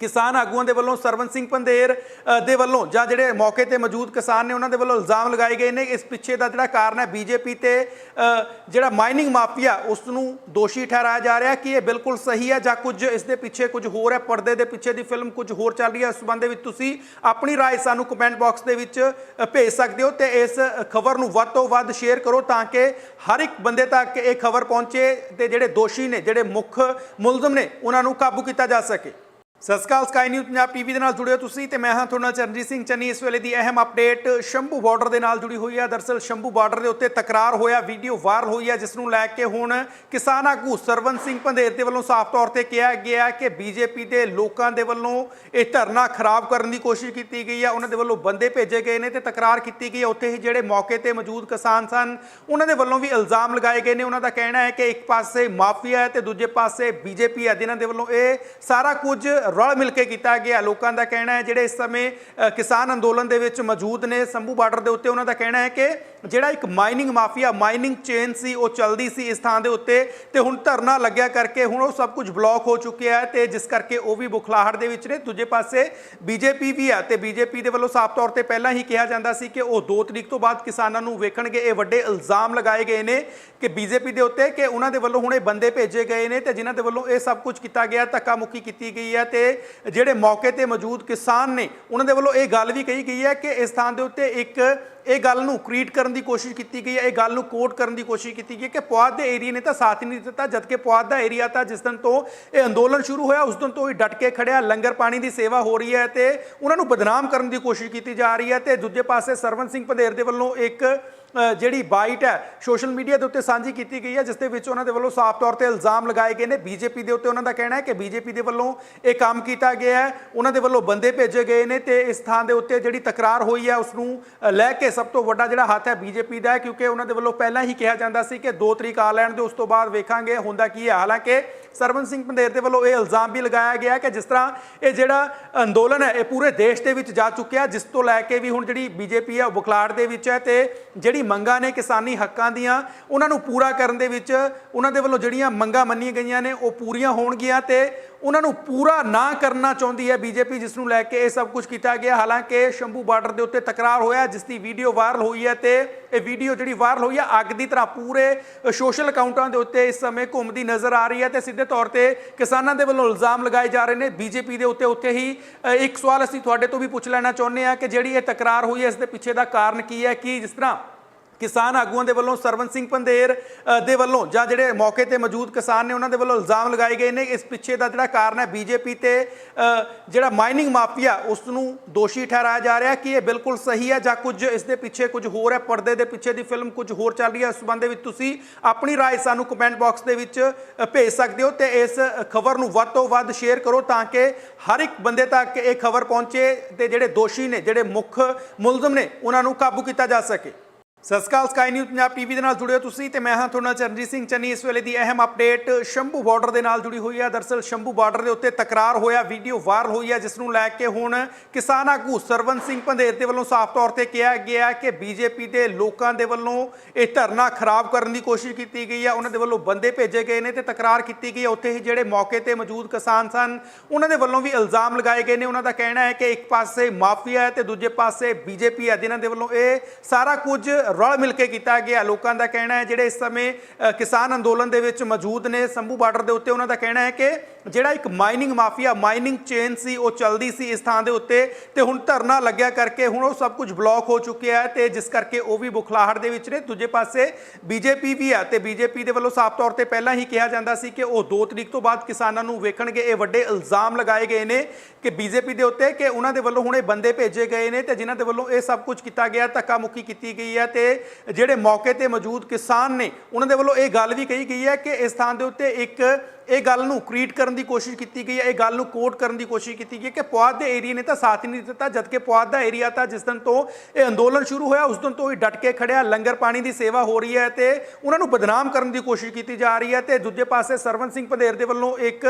ਕਿਸਾਨ ਆਗੂਆਂ ਦੇ ਵੱਲੋਂ ਸਰਵਨ ਸਿੰਘ ਪੰਧੇਰ ਅ, ਦੇ ਵੱਲੋਂ ਜਾਂ ਜਿਹੜੇ ਮੌਕੇ ਤੇ ਮੌਜੂਦ ਕਿਸਾਨ ਨੇ ਉਹਨਾਂ ਦੇ ਵੱਲੋਂ ਇਲਜ਼ਾਮ ਲਗਾਏ ਗਏ ਨੇ ਇਸ ਪਿੱਛੇ ਦਾ ਜਿਹੜਾ ਕਾਰਨ ਹੈ ਬੀਜੇਪੀ ਤੇ ਅ, ਜਿਹੜਾ ਮਾਈਨਿੰਗ ਮਾਫੀਆ ਉਸ ਨੂੰ ਦੋਸ਼ੀ ਠਹਿਰਾਇਆ ਜਾ ਰਿਹਾ ਕਿ ਇਹ ਬਿਲਕੁਲ ਸਹੀ ਹੈ ਜਾਂ ਕੁਝ ਇਸ ਦੇ ਪਿੱਛੇ ਕੁਝ ਹੋਰ ਹੈ ਪਰਦੇ ਦੇ ਪਿੱਛੇ ਦੀ ਫਿਲਮ ਕੁਝ ਹੋਰ ਚੱਲ ਰਹੀ ਹੈ ਇਸ ਸੰਬੰਧ ਦੇ ਵਿੱਚ ਤੁਸੀਂ ਆਪਣੀ رائے ਸਾਨੂੰ ਕਮੈਂਟ ਬਾਕਸ ਦੇ ਵਿੱਚ ਅ, ਭੇਜ ਸਕਦੇ ਹੋ ਤੇ ਇਸ ਖਬਰ ਨੂੰ ਵੱਧ ਤੋਂ ਵੱਧ ਸ਼ੇਅਰ ਕਰੋ ਤਾਂ ਕਿ ਹਰ ਇੱਕ ਬੰਦੇ ਤੱਕ ਇਹ ਖਬਰ ਪਹੁੰਚੇ ਤੇ ਜਿਹੜੇ ਦੋਸ਼ੀ ਨੇ ਜਿਹੜੇ ਮੁੱਖ ਮੁਲਜ਼ਮ ਨੇ ਉਹਨਾਂ ਨੂੰ ਕਾਬੂ ਕੀਤਾ ਜਾ ਸਕੇ ਸਤਿ ਸ਼੍ਰੀ ਅਕਾਲ ਸਕਾਈ ਨਿਊਜ਼ ਪੰਜਾਬ ਟੀਵੀ ਦੇ ਨਾਲ ਜੁੜੇ ਹੋ ਤੁਸੀਂ ਤੇ ਮੈਂ ਹਾਂ ਤੁਹਾਡੇ ਨਾਲ ਚਰਨਜੀਤ ਸਿੰਘ ਚੰਨੀ। ਇਸ ਵੇਲੇ ਦੀ ਅਹਿਮ ਅਪਡੇਟ ਸ਼ੰਭੂ ਬਾਰਡਰ ਦੇ ਨਾਲ ਜੁੜੀ ਹੋਈ ਹੈ। ਦਰਸਲ ਸ਼ੰਭੂ ਬਾਰਡਰ ਦੇ ਉੱਤੇ ਤਕਰਾਰ ਹੋਇਆ ਵੀਡੀਓ ਵਾਇਰਲ ਹੋਈ ਹੈ, ਜਿਸ ਨੂੰ ਲੈ ਕੇ ਹੁਣ ਕਿਸਾਨ ਆਗੂ ਸਰਵਨ ਸਿੰਘ ਪੰਧੇਰ ਦੇ ਵੱਲੋਂ ਸਾਫ਼ ਤੌਰ ਤੇ ਕਿਹਾ ਗਿਆ ਕਿ ਬੀਜੇਪੀ ਦੇ ਲੋਕਾਂ ਦੇ ਵੱਲੋਂ ਇਹ ਧਰਨਾ ਖਰਾਬ ਕਰਨ ਦੀ ਕੋਸ਼ਿਸ਼ ਕੀਤੀ ਗਈ ਹੈ। ਉਹਨਾਂ ਦੇ ਵੱਲੋਂ ਬੰਦੇ ਭੇਜੇ ਗਏ ਨੇ ਤੇ ਤਕਰਾਰ ਕੀਤੀ ਗਈ ਹੈ। ਉੱਥੇ ਹੀ ਜਿਹੜੇ ਮੌਕੇ ਤੇ ਮੌਜੂਦ ਕਿਸਾਨ ਸਨ, ਉਹਨਾਂ ਦੇ ਵੱਲੋਂ ਵੀ ਇਲਜ਼ਾਮ ਲਗਾਏ ਗਏ ਨੇ। ਉਹਨਾਂ ਦਾ ਕਹਿਣਾ ਹੈ ਕਿ ਇੱਕ ਪਾਸੇ ਮਾਫੀਆ ਹੈ ਤੇ ਦੂਜੇ ਪਾਸੇ ਬੀਜੇਪੀ ਹੈ। ਜਿਨ੍ਹਾਂ ਦੇ ਵੱਲੋਂ ਇਹ ਸਾਰਾ ਕੁਝ ਰਲ ਮਿਲ ਕੇ ਕੀਤਾ ਗਿਆ। ਲੋਕਾਂ ਦਾ ਕਹਿਣਾ ਹੈ, ਜਿਹੜੇ ਇਸ ਸਮੇਂ ਕਿਸਾਨ ਅੰਦੋਲਨ ਦੇ ਵਿੱਚ ਮੌਜੂਦ ਨੇ, ਸੰਭੂ ਬਾਰਡਰ ਦੇ ਉੱਤੇ ਉਹਨਾਂ ਦਾ ਕਹਿਣਾ ਹੈ ਕਿ ਜਿਹੜਾ ਇੱਕ ਮਾਈਨਿੰਗ ਮਾਫੀਆ, ਮਾਈਨਿੰਗ ਚੇਨ ਸੀ, ਉਹ ਚੱਲਦੀ ਸੀ ਇਸ ਥਾਂ ਦੇ ਉੱਤੇ ਤੇ ਹੁਣ ਧਰਨਾ ਲੱਗਿਆ ਕਰਕੇ ਹੁਣ ਉਹ ਸਭ ਕੁਝ ਬਲੌਕ ਹੋ ਚੁੱਕਿਆ ਹੈ ਤੇ ਜਿਸ ਕਰਕੇ ਉਹ ਵੀ ਬੁਖਲਾਹਟ ਦੇ ਵਿੱਚ ਨੇ। ਦੂਜੇ ਪਾਸੇ ਬੀਜੇਪੀ ਵੀ ਹੈ ਤੇ ਬੀਜੇਪੀ ਦੇ ਵੱਲੋਂ ਸਾਫ਼ ਤੌਰ ਤੇ ਪਹਿਲਾਂ ਹੀ ਕਿਹਾ ਜਾਂਦਾ ਸੀ ਕਿ ਉਹ 2 ਤਰੀਕ ਤੋਂ ਬਾਅਦ ਕਿਸਾਨਾਂ ਨੂੰ ਵੇਖਣਗੇ। ਇਹ ਵੱਡੇ ਇਲਜ਼ਾਮ ਲਗਾਏ ਗਏ ਨੇ ਕਿ ਬੀਜੇਪੀ ਦੇ ਉੱਤੇ ਕਿ ਉਹਨਾਂ ਦੇ ਵੱਲੋਂ ਹੁਣੇ ਬੰਦੇ ਭੇਜੇ ਗਏ ਨੇ ਤੇ ਜਿਨ੍ਹਾਂ ਦੇ ਵੱਲੋਂ ਇਹ ਸਭ ਕੁਝ ਕੀਤਾ ਗਿਆ ਧੱਕਾ ਮੁੱਕੀ ਕੀਤੀ ਗਈ ਹੈ ਤੇ ਜਿਹੜੇ ਮੌਕੇ ਤੇ ਮੌਜੂਦ ਕਿਸਾਨ ਨੇ, ਉਹਨਾਂ ਦੇ ਵੱਲੋਂ ਇਹ ਗੱਲ ਵੀ ਕਹੀ ਗਈ ਹੈ ਕਿ ਇਸ ਥਾਂ ਦੇ ਉੱਤੇ ਇੱਕ ਇਹ ਗੱਲ ਨੂੰ ਕ੍ਰੀਏਟ ਕਰਨ ਦੀ ਕੋਸ਼ਿਸ਼ ਕੀਤੀ ਗਈ ਹੈ, ਇਹ ਗੱਲ ਨੂੰ ਕੋਟ ਕਰਨ ਦੀ ਕੋਸ਼ਿਸ਼ ਕੀਤੀ ਗਈ ਹੈ ਕਿ ਪੁਆਧ ਦੇ ਏਰੀਆ ਨੇ ਤਾਂ ਸਾਥ ਨਹੀਂ ਦਿੱਤਾ, ਜਦਕਿ ਪੁਆਧ ਦਾ ਏਰੀਆ ਤਾਂ ਜਿਸ ਦਿਨ ਤੋਂ ਇਹ ਅੰਦੋਲਨ ਸ਼ੁਰੂ ਹੋਇਆ, ਉਸ ਦਿਨ ਤੋਂ ਹੀ ਡਟ ਕੇ ਖੜਿਆ, ਲੰਗਰ ਪਾਣੀ ਦੀ ਸੇਵਾ ਹੋ ਰਹੀ ਹੈ ਤੇ ਉਹਨਾਂ ਨੂੰ ਬਦਨਾਮ ਕਰਨ ਦੀ ਕੋਸ਼ਿਸ਼ ਕੀਤੀ ਜਾ ਰਹੀ ਹੈ ਤੇ ਦੂਜੇ ਪਾਸੇ ਸਰਵਨ ਸਿੰਘ ਪੰਧੇਰ ਦੇ ਵੱਲੋਂ ਇੱਕ ਜਿਹੜੀ ਬਾਈਟ ਹੈ, ਸੋਸ਼ਲ ਮੀਡੀਆ ਦੇ ਉੱਤੇ ਸਾਂਝੀ ਕੀਤੀ ਗਈ ਹੈ, ਜਿਸ ਦੇ ਵਿੱਚ ਉਹਨਾਂ ਦੇ ਵੱਲੋਂ ਸਾਫ਼ ਤੌਰ ਤੇ ਇਲਜ਼ਾਮ ਲਗਾਏ ਗਏ ਨੇ। ਬੀਜੇਪੀ ਦੇ ਉੱਤੇ ਉਹਨਾਂ ਦਾ ਕਹਿਣਾ ਹੈ ਕਿ ਬੀਜੇਪੀ ਦੇ ਵੱਲੋਂ ਇਹ ਕੰਮ ਕੀਤਾ ਗਿਆ ਹੈ। ਉਹਨਾਂ ਦੇ ਵੱਲੋਂ ਬੰਦੇ ਭੇਜੇ ਗਏ ਨੇ ਤੇ ਇਸ ਥਾਂ ਦੇ ਉੱਤੇ ਜਿਹੜੀ ਤਕਰਾਰ ਹੋਈ ਹੈ ਉਸ ਨੂੰ ਲੈ ਕੇ ਸਭ ਤੋਂ ਵੱਡਾ ਜਿਹੜਾ ਹੱਥ ਹੈ ਬੀਜੇਪੀ ਦਾ ਹੈ, ਕਿਉਂਕਿ ਉਹਨਾਂ ਦੇ ਵੱਲੋਂ ਪਹਿਲਾਂ ਹੀ ਕਿਹਾ ਜਾਂਦਾ ਸੀ ਕਿ 2 ਤਰੀਕ ਆ ਲੈਣ ਦੇ ਉਸ ਤੋਂ ਬਾਅਦ ਵੇਖਾਂਗੇ, ਹੁੰਦਾ ਕੀ ਹੈ। ਹਾਲਾਂਕਿ ਸਰਵਨ ਸਿੰਘ ਪੰਧੇਰ ਦੇ ਵੱਲੋਂ ਇਹ ਇਲਜ਼ਾਮ ਵੀ ਲਗਾਇਆ ਗਿਆ ਕਿ ਜਿਸ ਤਰ੍ਹਾਂ ਇਹ ਜਿਹੜਾ ਅੰਦੋਲਨ ਹੈ, ਇਹ ਪੂਰੇ ਦੇਸ਼ ਦੇ ਵਿੱਚ ਜਾ ਚੁੱਕਿਆ, ਜਿਸ ਤੋਂ ਲੈ ਕੇ ਵੀ ਹੁਣ ਜਿਹੜੀ ਬੀਜੇਪੀ ਹੈ ਉਹ ਬੁਖਲਾੜ ਦੇ ਵਿੱਚ ਹੈ ਤੇ ਜਿਹੜੀ ਮੰਗਾਂ ਨੇ ਕਿਸਾਨੀ ਹੱਕਾਂ ਦੀਆਂ, ਉਹਨਾਂ ਨੂੰ ਪੂਰਾ ਕਰਨ ਦੇ ਵਿੱਚ ਉਹਨਾਂ ਦੇ ਵੱਲੋਂ ਜਿਹੜੀਆਂ ਮੰਗਾਂ ਮੰਨੀਆਂ ਗਈਆਂ ਨੇ, ਉਹ ਪੂਰੀਆਂ ਹੋਣਗੀਆਂ ਤੇ ਉਹਨਾਂ ਨੂੰ ਪੂਰਾ ਨਾ ਕਰਨਾ ਚਾਹੁੰਦੀ ਹੈ ਬੀਜੇਪੀ ਜਿਸ ਨੂੰ ਲੈ ਕੇ ਇਹ ਸਭ ਕੁਝ ਕੀਤਾ ਗਿਆ। ਹਾਲਾਂਕਿ ਸ਼ੰਭੂ ਬਾਰਡਰ ਦੇ ਉੱਤੇ ਤਕਰਾਰ ਹੋਇਆ, ਜਿਸ ਦੀ ਵੀਡੀਓ ਵਾਇਰਲ ਹੋਈ ਹੈ ਤੇ ਇਹ ਵੀਡੀਓ ਜਿਹੜੀ ਵਾਇਰਲ ਹੋਈ ਹੈ, ਅੱਗ ਦੀ ਤਰ੍ਹਾਂ ਪੂਰੇ ਸੋਸ਼ਲ ਅਕਾਊਂਟਾਂ ਦੇ ਉੱਤੇ ਇਸ ਸਮੇਂ ਘੁੰਮਦੀ ਨਜ਼ਰ ਆ ਰਹੀ ਹੈ ਤੇ ਸਿੱਧੇ ਤੌਰ ਤੇ ਕਿਸਾਨਾਂ ਦੇ ਵੱਲੋਂ ਇਲਜ਼ਾਮ ਲਗਾਏ ਜਾ ਰਹੇ ਨੇ। ਬੀਜੇਪੀ ਦੇ ਉੱਤੇ ਉੱਥੇ ਹੀ ਇੱਕ ਸਵਾਲ ਅਸੀਂ ਤੁਹਾਡੇ ਤੋਂ ਵੀ ਪੁੱਛ ਲੈਣਾ ਚਾਹੁੰਦੇ ਹਾਂ ਕਿ ਜਿਹੜੀ ਇਹ ਤਕਰਾਰ ਹੋਈ ਹੈ, ਇਸ ਦੇ ਪਿੱਛੇ ਦਾ ਕਾਰਨ ਕੀ ਹੈ, ਕਿ ਜਿਸ ਤਰ੍ਹਾਂ ਕਿਸਾਨ ਆਗੂਆਂ ਦੇ ਵੱਲੋਂ ਸਰਵਨ ਸਿੰਘ ਪੰਧੇਰ ਅ, ਦੇ ਵੱਲੋਂ ਜਾਂ ਜਿਹੜੇ ਮੌਕੇ ਤੇ ਮੌਜੂਦ ਕਿਸਾਨ ਨੇ ਉਹਨਾਂ ਦੇ ਵੱਲੋਂ ਇਲਜ਼ਾਮ ਲਗਾਏ ਗਏ ਨੇ ਇਸ ਪਿੱਛੇ ਦਾ ਜਿਹੜਾ ਕਾਰਨ ਹੈ ਬੀਜੇਪੀ ਤੇ ਅ, ਜਿਹੜਾ ਮਾਈਨਿੰਗ ਮਾਫੀਆ ਉਸ ਨੂੰ ਦੋਸ਼ੀ ਠਹਿਰਾਇਆ ਜਾ ਰਿਹਾ ਕਿ ਇਹ ਬਿਲਕੁਲ ਸਹੀ ਹੈ ਜਾਂ ਕੁਝ ਇਸ ਦੇ ਪਿੱਛੇ ਕੁਝ ਹੋਰ ਹੈ ਪਰਦੇ ਦੇ ਪਿੱਛੇ ਦੀ ਫਿਲਮ ਕੁਝ ਹੋਰ ਚੱਲ ਰਹੀ ਹੈ ਇਸ ਸੰਬੰਧ ਦੇ ਵਿੱਚ ਤੁਸੀਂ ਆਪਣੀ رائے ਸਾਨੂੰ ਕਮੈਂਟ ਬਾਕਸ ਦੇ ਵਿੱਚ ਅ, ਭੇਜ ਸਕਦੇ ਹੋ ਤੇ ਇਸ ਖਬਰ ਨੂੰ ਵੱਧ ਤੋਂ ਵੱਧ ਸ਼ੇਅਰ ਕਰੋ ਤਾਂ ਕਿ ਹਰ ਇੱਕ ਬੰਦੇ ਤੱਕ ਇਹ ਖਬਰ ਪਹੁੰਚੇ ਤੇ ਜਿਹੜੇ ਦੋਸ਼ੀ ਨੇ ਜਿਹੜੇ ਮੁੱਖ ਮੁਲਜ਼ਮ ਨੇ ਉਹਨਾਂ ਨੂੰ ਕਾਬੂ ਕੀਤਾ ਜਾ ਸਕੇ ਸਤਿ ਸ਼੍ਰੀ ਅਕਾਲ ਸਕਾਈ ਨਿਊਜ਼ ਪੰਜਾਬ ਟੀਵੀ ਦੇ ਨਾਲ ਜੁੜੇ ਹੋ ਤੁਸੀਂ ਤੇ ਮੈਂ ਹਾਂ ਤੁਹਾਡਾ ਚਰਨਜੀਤ ਸਿੰਘ ਚੰਨੀ। ਇਸ ਵੇਲੇ ਦੀ ਅਹਿਮ ਅਪਡੇਟ ਸ਼ੰਭੂ ਬਾਰਡਰ ਦੇ ਨਾਲ ਜੁੜੀ ਹੋਈ ਹੈ। ਦਰਸਲ ਸ਼ੰਭੂ ਬਾਰਡਰ ਦੇ ਉੱਤੇ ਤਕਰਾਰ ਹੋਇਆ ਵੀਡੀਓ ਵਾਇਰਲ ਹੋਈ ਹੈ, ਜਿਸ ਨੂੰ ਲੈ ਕੇ ਹੁਣ ਕਿਸਾਨ ਆਗੂ ਸਰਵਨ ਸਿੰਘ ਪੰਧੇਰ ਦੇ ਵੱਲੋਂ ਸਾਫ਼ ਤੌਰ ਤੇ ਕਿਹਾ ਗਿਆ ਕਿ ਬੀਜੇਪੀ ਦੇ ਲੋਕਾਂ ਦੇ ਵੱਲੋਂ ਇਹ ਧਰਨਾ ਖਰਾਬ ਕਰਨ ਦੀ ਕੋਸ਼ਿਸ਼ ਕੀਤੀ ਗਈ ਹੈ। ਉਹਨਾਂ ਦੇ ਵੱਲੋਂ ਬੰਦੇ ਭੇਜੇ ਗਏ ਨੇ ਤੇ ਤਕਰਾਰ ਕੀਤੀ ਗਈ ਹੈ। ਉੱਥੇ ਹੀ ਜਿਹੜੇ ਮੌਕੇ ਤੇ ਮੌਜੂਦ ਕਿਸਾਨ ਸਨ, ਉਹਨਾਂ ਦੇ ਵੱਲੋਂ ਵੀ ਇਲਜ਼ਾਮ ਲਗਾਏ ਗਏ ਨੇ। ਉਹਨਾਂ ਦਾ ਕਹਿਣਾ ਹੈ ਕਿ ਇੱਕ ਪਾਸੇ ਮਾਫੀਆ ਹੈ ਤੇ ਦੂਜੇ ਪਾਸੇ ਬੀਜੇਪੀ ਹੈ, ਜਿਨ੍ਹਾਂ ਦੇ ਵੱਲੋਂ ਇਹ ਸਾਰਾ ਕੁਝ ਰਲ ਮਿਲ ਕੇ ਕੀਤਾ ਗਿਆ। ਲੋਕਾਂ ਦਾ ਕਹਿਣਾ ਹੈ, ਜਿਹੜੇ ਇਸ ਸਮੇਂ ਕਿਸਾਨ ਅੰਦੋਲਨ ਦੇ ਵਿੱਚ ਮੌਜੂਦ ਨੇ ਸੰਭੂ ਬਾਰਡਰ ਦੇ ਉੱਤੇ, ਉਹਨਾਂ ਦਾ ਕਹਿਣਾ ਹੈ ਕਿ ਜਿਹੜਾ ਇੱਕ ਮਾਈਨਿੰਗ ਮਾਫੀਆ ਮਾਈਨਿੰਗ ਚੇਨ ਸੀ, ਉਹ ਚੱਲਦੀ ਸੀ ਇਸ ਥਾਂ ਦੇ ਉੱਤੇ ਤੇ ਹੁਣ ਧਰਨਾ ਲੱਗਿਆ ਕਰਕੇ ਹੁਣ ਉਹ ਸਭ ਕੁਝ ਬਲੌਕ ਹੋ ਚੁੱਕਿਆ ਹੈ ਤੇ ਜਿਸ ਕਰਕੇ ਉਹ ਵੀ ਬੁਖਲਾਹਟ ਦੇ ਵਿੱਚ ਨੇ। ਦੂਜੇ ਪਾਸੇ ਬੀਜੇਪੀ ਵੀ ਹੈ ਤੇ ਬੀਜੇਪੀ ਦੇ ਵੱਲੋਂ ਸਾਫ਼ ਤੌਰ ਤੇ ਪਹਿਲਾਂ ਹੀ ਕਿਹਾ ਜਾਂਦਾ ਸੀ ਕਿ ਉਹ 2 ਤਰੀਕ ਤੋਂ ਬਾਅਦ ਕਿਸਾਨਾਂ ਨੂੰ ਵੇਖਣਗੇ। ਇਹ ਵੱਡੇ ਇਲਜ਼ਾਮ ਲਗਾਏ ਗਏ ਨੇ ਕਿ ਬੀਜੇਪੀ ਦੇ ਉੱਤੇ ਕਿ ਉਹਨਾਂ ਦੇ ਵੱਲੋਂ ਹੁਣੇ ਬੰਦੇ ਭੇਜੇ ਗਏ ਨੇ ਤੇ ਜਿਨ੍ਹਾਂ ਦੇ ਵੱਲੋਂ ਇਹ ਸਭ ਕੁਝ ਕੀਤਾ ਗਿਆ ਧੱਕਾ ਮੁੱਕੀ ਕੀਤੀ ਗਈ ਹੈ ਤੇ ਜਿਹੜੇ ਮੌਕੇ ਤੇ ਮੌਜੂਦ ਕਿਸਾਨ ਨੇ, ਉਹਨਾਂ ਦੇ ਵੱਲੋਂ ਇਹ ਗੱਲ ਵੀ ਕਹੀ ਗਈ ਹੈ ਕਿ ਇਸ ਥਾਂ ਦੇ ਉੱਤੇ ਇੱਕ ਇਹ ਗੱਲ ਨੂੰ ਕ੍ਰੀਏਟ ਕਰਨ ਦੀ ਕੋਸ਼ਿਸ਼ ਕੀਤੀ ਗਈ ਹੈ, ਇਹ ਗੱਲ ਨੂੰ ਕੋਟ ਕਰਨ ਦੀ ਕੋਸ਼ਿਸ਼ ਕੀਤੀ ਗਈ ਹੈ ਕਿ ਪੁਆਧ ਦੇ ਏਰੀਆ ਨੇ ਤਾਂ ਸਾਥ ਹੀ ਨਹੀਂ ਦਿੱਤਾ, ਜਦਕਿ ਪੁਆਧ ਦਾ ਏਰੀਆ ਤਾਂ ਜਿਸ ਦਿਨ ਤੋਂ ਇਹ ਅੰਦੋਲਨ ਸ਼ੁਰੂ ਹੋਇਆ, ਉਸ ਦਿਨ ਤੋਂ ਹੀ ਡਟ ਕੇ ਖੜਿਆ, ਲੰਗਰ ਪਾਣੀ ਦੀ ਸੇਵਾ ਹੋ ਰਹੀ ਹੈ ਤੇ ਉਹਨਾਂ ਨੂੰ ਬਦਨਾਮ ਕਰਨ ਦੀ ਕੋਸ਼ਿਸ਼ ਕੀਤੀ ਜਾ ਰਹੀ ਹੈ ਤੇ ਦੂਜੇ ਪਾਸੇ ਸਰਵਨ ਸਿੰਘ ਪੰਧੇਰ ਦੇ ਵੱਲੋਂ ਇੱਕ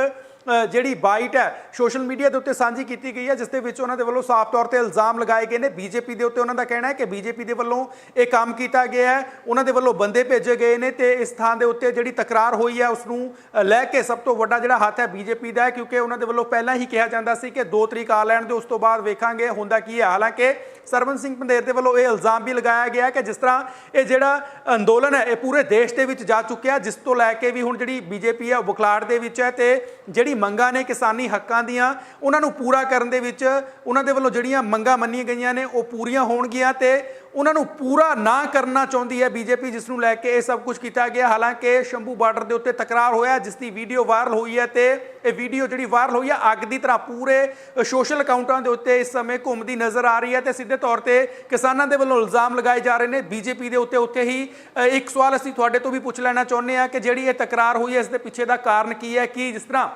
ਜਿਹੜੀ ਬਾਈਟ ਹੈ, ਸੋਸ਼ਲ ਮੀਡੀਆ ਦੇ ਉੱਤੇ ਸਾਂਝੀ ਕੀਤੀ ਗਈ ਹੈ, ਜਿਸ ਦੇ ਵਿੱਚ ਉਹਨਾਂ ਦੇ ਵੱਲੋਂ ਸਾਫ਼ ਤੌਰ ਤੇ ਇਲਜ਼ਾਮ ਲਗਾਏ ਗਏ ਨੇ। ਬੀਜੇਪੀ ਦੇ ਉੱਤੇ ਉਹਨਾਂ ਦਾ ਕਹਿਣਾ ਹੈ ਕਿ ਬੀਜੇਪੀ ਦੇ ਵੱਲੋਂ ਇਹ ਕੰਮ ਕੀਤਾ ਗਿਆ ਹੈ। ਉਹਨਾਂ ਦੇ ਵੱਲੋਂ ਬੰਦੇ ਭੇਜੇ ਗਏ ਨੇ ਤੇ ਇਸ ਥਾਂ ਦੇ ਉੱਤੇ ਜਿਹੜੀ ਤਕਰਾਰ ਹੋਈ ਹੈ ਉਸ ਨੂੰ ਲੈ ਕੇ ਸਭ ਤੋਂ ਵੱਡਾ ਜਿਹੜਾ ਹੱਥ ਹੈ ਬੀਜੇਪੀ ਦਾ ਹੈ, ਕਿਉਂਕਿ ਉਹਨਾਂ ਦੇ ਵੱਲੋਂ ਪਹਿਲਾਂ ਹੀ ਕਿਹਾ ਜਾਂਦਾ ਸੀ ਕਿ 2 ਤਰੀਕ ਆ ਲੈਣ ਦੇ, ਉਸ ਤੋਂ ਬਾਅਦ ਵੇਖਾਂਗੇ, ਹੁੰਦਾ ਕੀ ਹੈ। ਹਾਲਾਂਕਿ ਸਰਵਨ ਸਿੰਘ ਪੰਧੇਰ ਦੇ ਵੱਲੋਂ ਇਹ ਇਲਜ਼ਾਮ ਵੀ ਲਗਾਇਆ ਗਿਆ ਕਿ ਜਿਸ ਤਰ੍ਹਾਂ ਇਹ ਜਿਹੜਾ ਅੰਦੋਲਨ ਹੈ, ਇਹ ਪੂਰੇ ਦੇਸ਼ ਦੇ ਵਿੱਚ ਜਾ ਚੁੱਕਿਆ, ਜਿਸ ਤੋਂ ਲੈ ਕੇ ਵੀ ਹੁਣ ਜਿਹੜੀ ਬੀਜੇਪੀ ਹੈ, ਉਹ ਬੁਖਲਾੜ ਦੇ ਵਿੱਚ ਹੈ ਤੇ ਜਿਹੜੀ ਮੰਗਾਂ ਨੇ ਕਿਸਾਨੀ ਹੱਕਾਂ ਦੀਆਂ, ਉਹਨਾਂ ਨੂੰ ਪੂਰਾ ਕਰਨ ਦੇ ਵਿੱਚ ਉਹਨਾਂ ਦੇ ਵੱਲੋਂ ਜਿਹੜੀਆਂ ਮੰਗਾਂ ਮੰਨੀਆਂ ਗਈਆਂ ਨੇ, ਉਹ ਪੂਰੀਆਂ ਹੋਣਗੀਆਂ ਤੇ ਉਹਨਾਂ ਨੂੰ ਪੂਰਾ ਨਾ ਕਰਨਾ ਚਾਹੁੰਦੀ ਹੈ ਬੀਜੇਪੀ, ਜਿਸ ਨੂੰ ਲੈ ਕੇ ਇਹ ਸਭ ਕੁਝ ਕੀਤਾ ਗਿਆ। ਹਾਲਾਂਕਿ ਸ਼ੰਭੂ ਬਾਰਡਰ ਦੇ ਉੱਤੇ ਤਕਰਾਰ ਹੋਇਆ, ਜਿਸ ਦੀ ਵੀਡੀਓ ਵਾਇਰਲ ਹੋਈ ਹੈ ਤੇ ਇਹ ਵੀਡੀਓ ਜਿਹੜੀ ਵਾਇਰਲ ਹੋਈ ਹੈ, ਅੱਗ ਦੀ ਤਰ੍ਹਾਂ ਪੂਰੇ ਸੋਸ਼ਲ ਅਕਾਊਂਟਾਂ ਦੇ ਉੱਤੇ ਇਸ ਸਮੇਂ ਘੁੰਮਦੀ ਨਜ਼ਰ ਆ ਰਹੀ ਹੈ ਤੇ ਸਿੱਧੇ ਤੌਰ ਤੇ ਕਿਸਾਨਾਂ ਦੇ ਵੱਲੋਂ ਇਲਜ਼ਾਮ ਲਗਾਏ ਜਾ ਰਹੇ ਨੇ। ਬੀਜੇਪੀ ਦੇ ਉੱਤੇ ਉੱਥੇ ਹੀ ਇੱਕ ਸਵਾਲ ਅਸੀਂ ਤੁਹਾਡੇ ਤੋਂ ਵੀ ਪੁੱਛ ਲੈਣਾ ਚਾਹੁੰਦੇ ਹਾਂ ਕਿ ਜਿਹੜੀ ਇਹ ਤਕਰਾਰ ਹੋਈ ਹੈ, ਇਸ ਦੇ ਪਿੱਛੇ ਦਾ ਕਾਰਨ ਕੀ ਹੈ, ਕਿ ਜਿਸ ਤਰ੍ਹਾਂ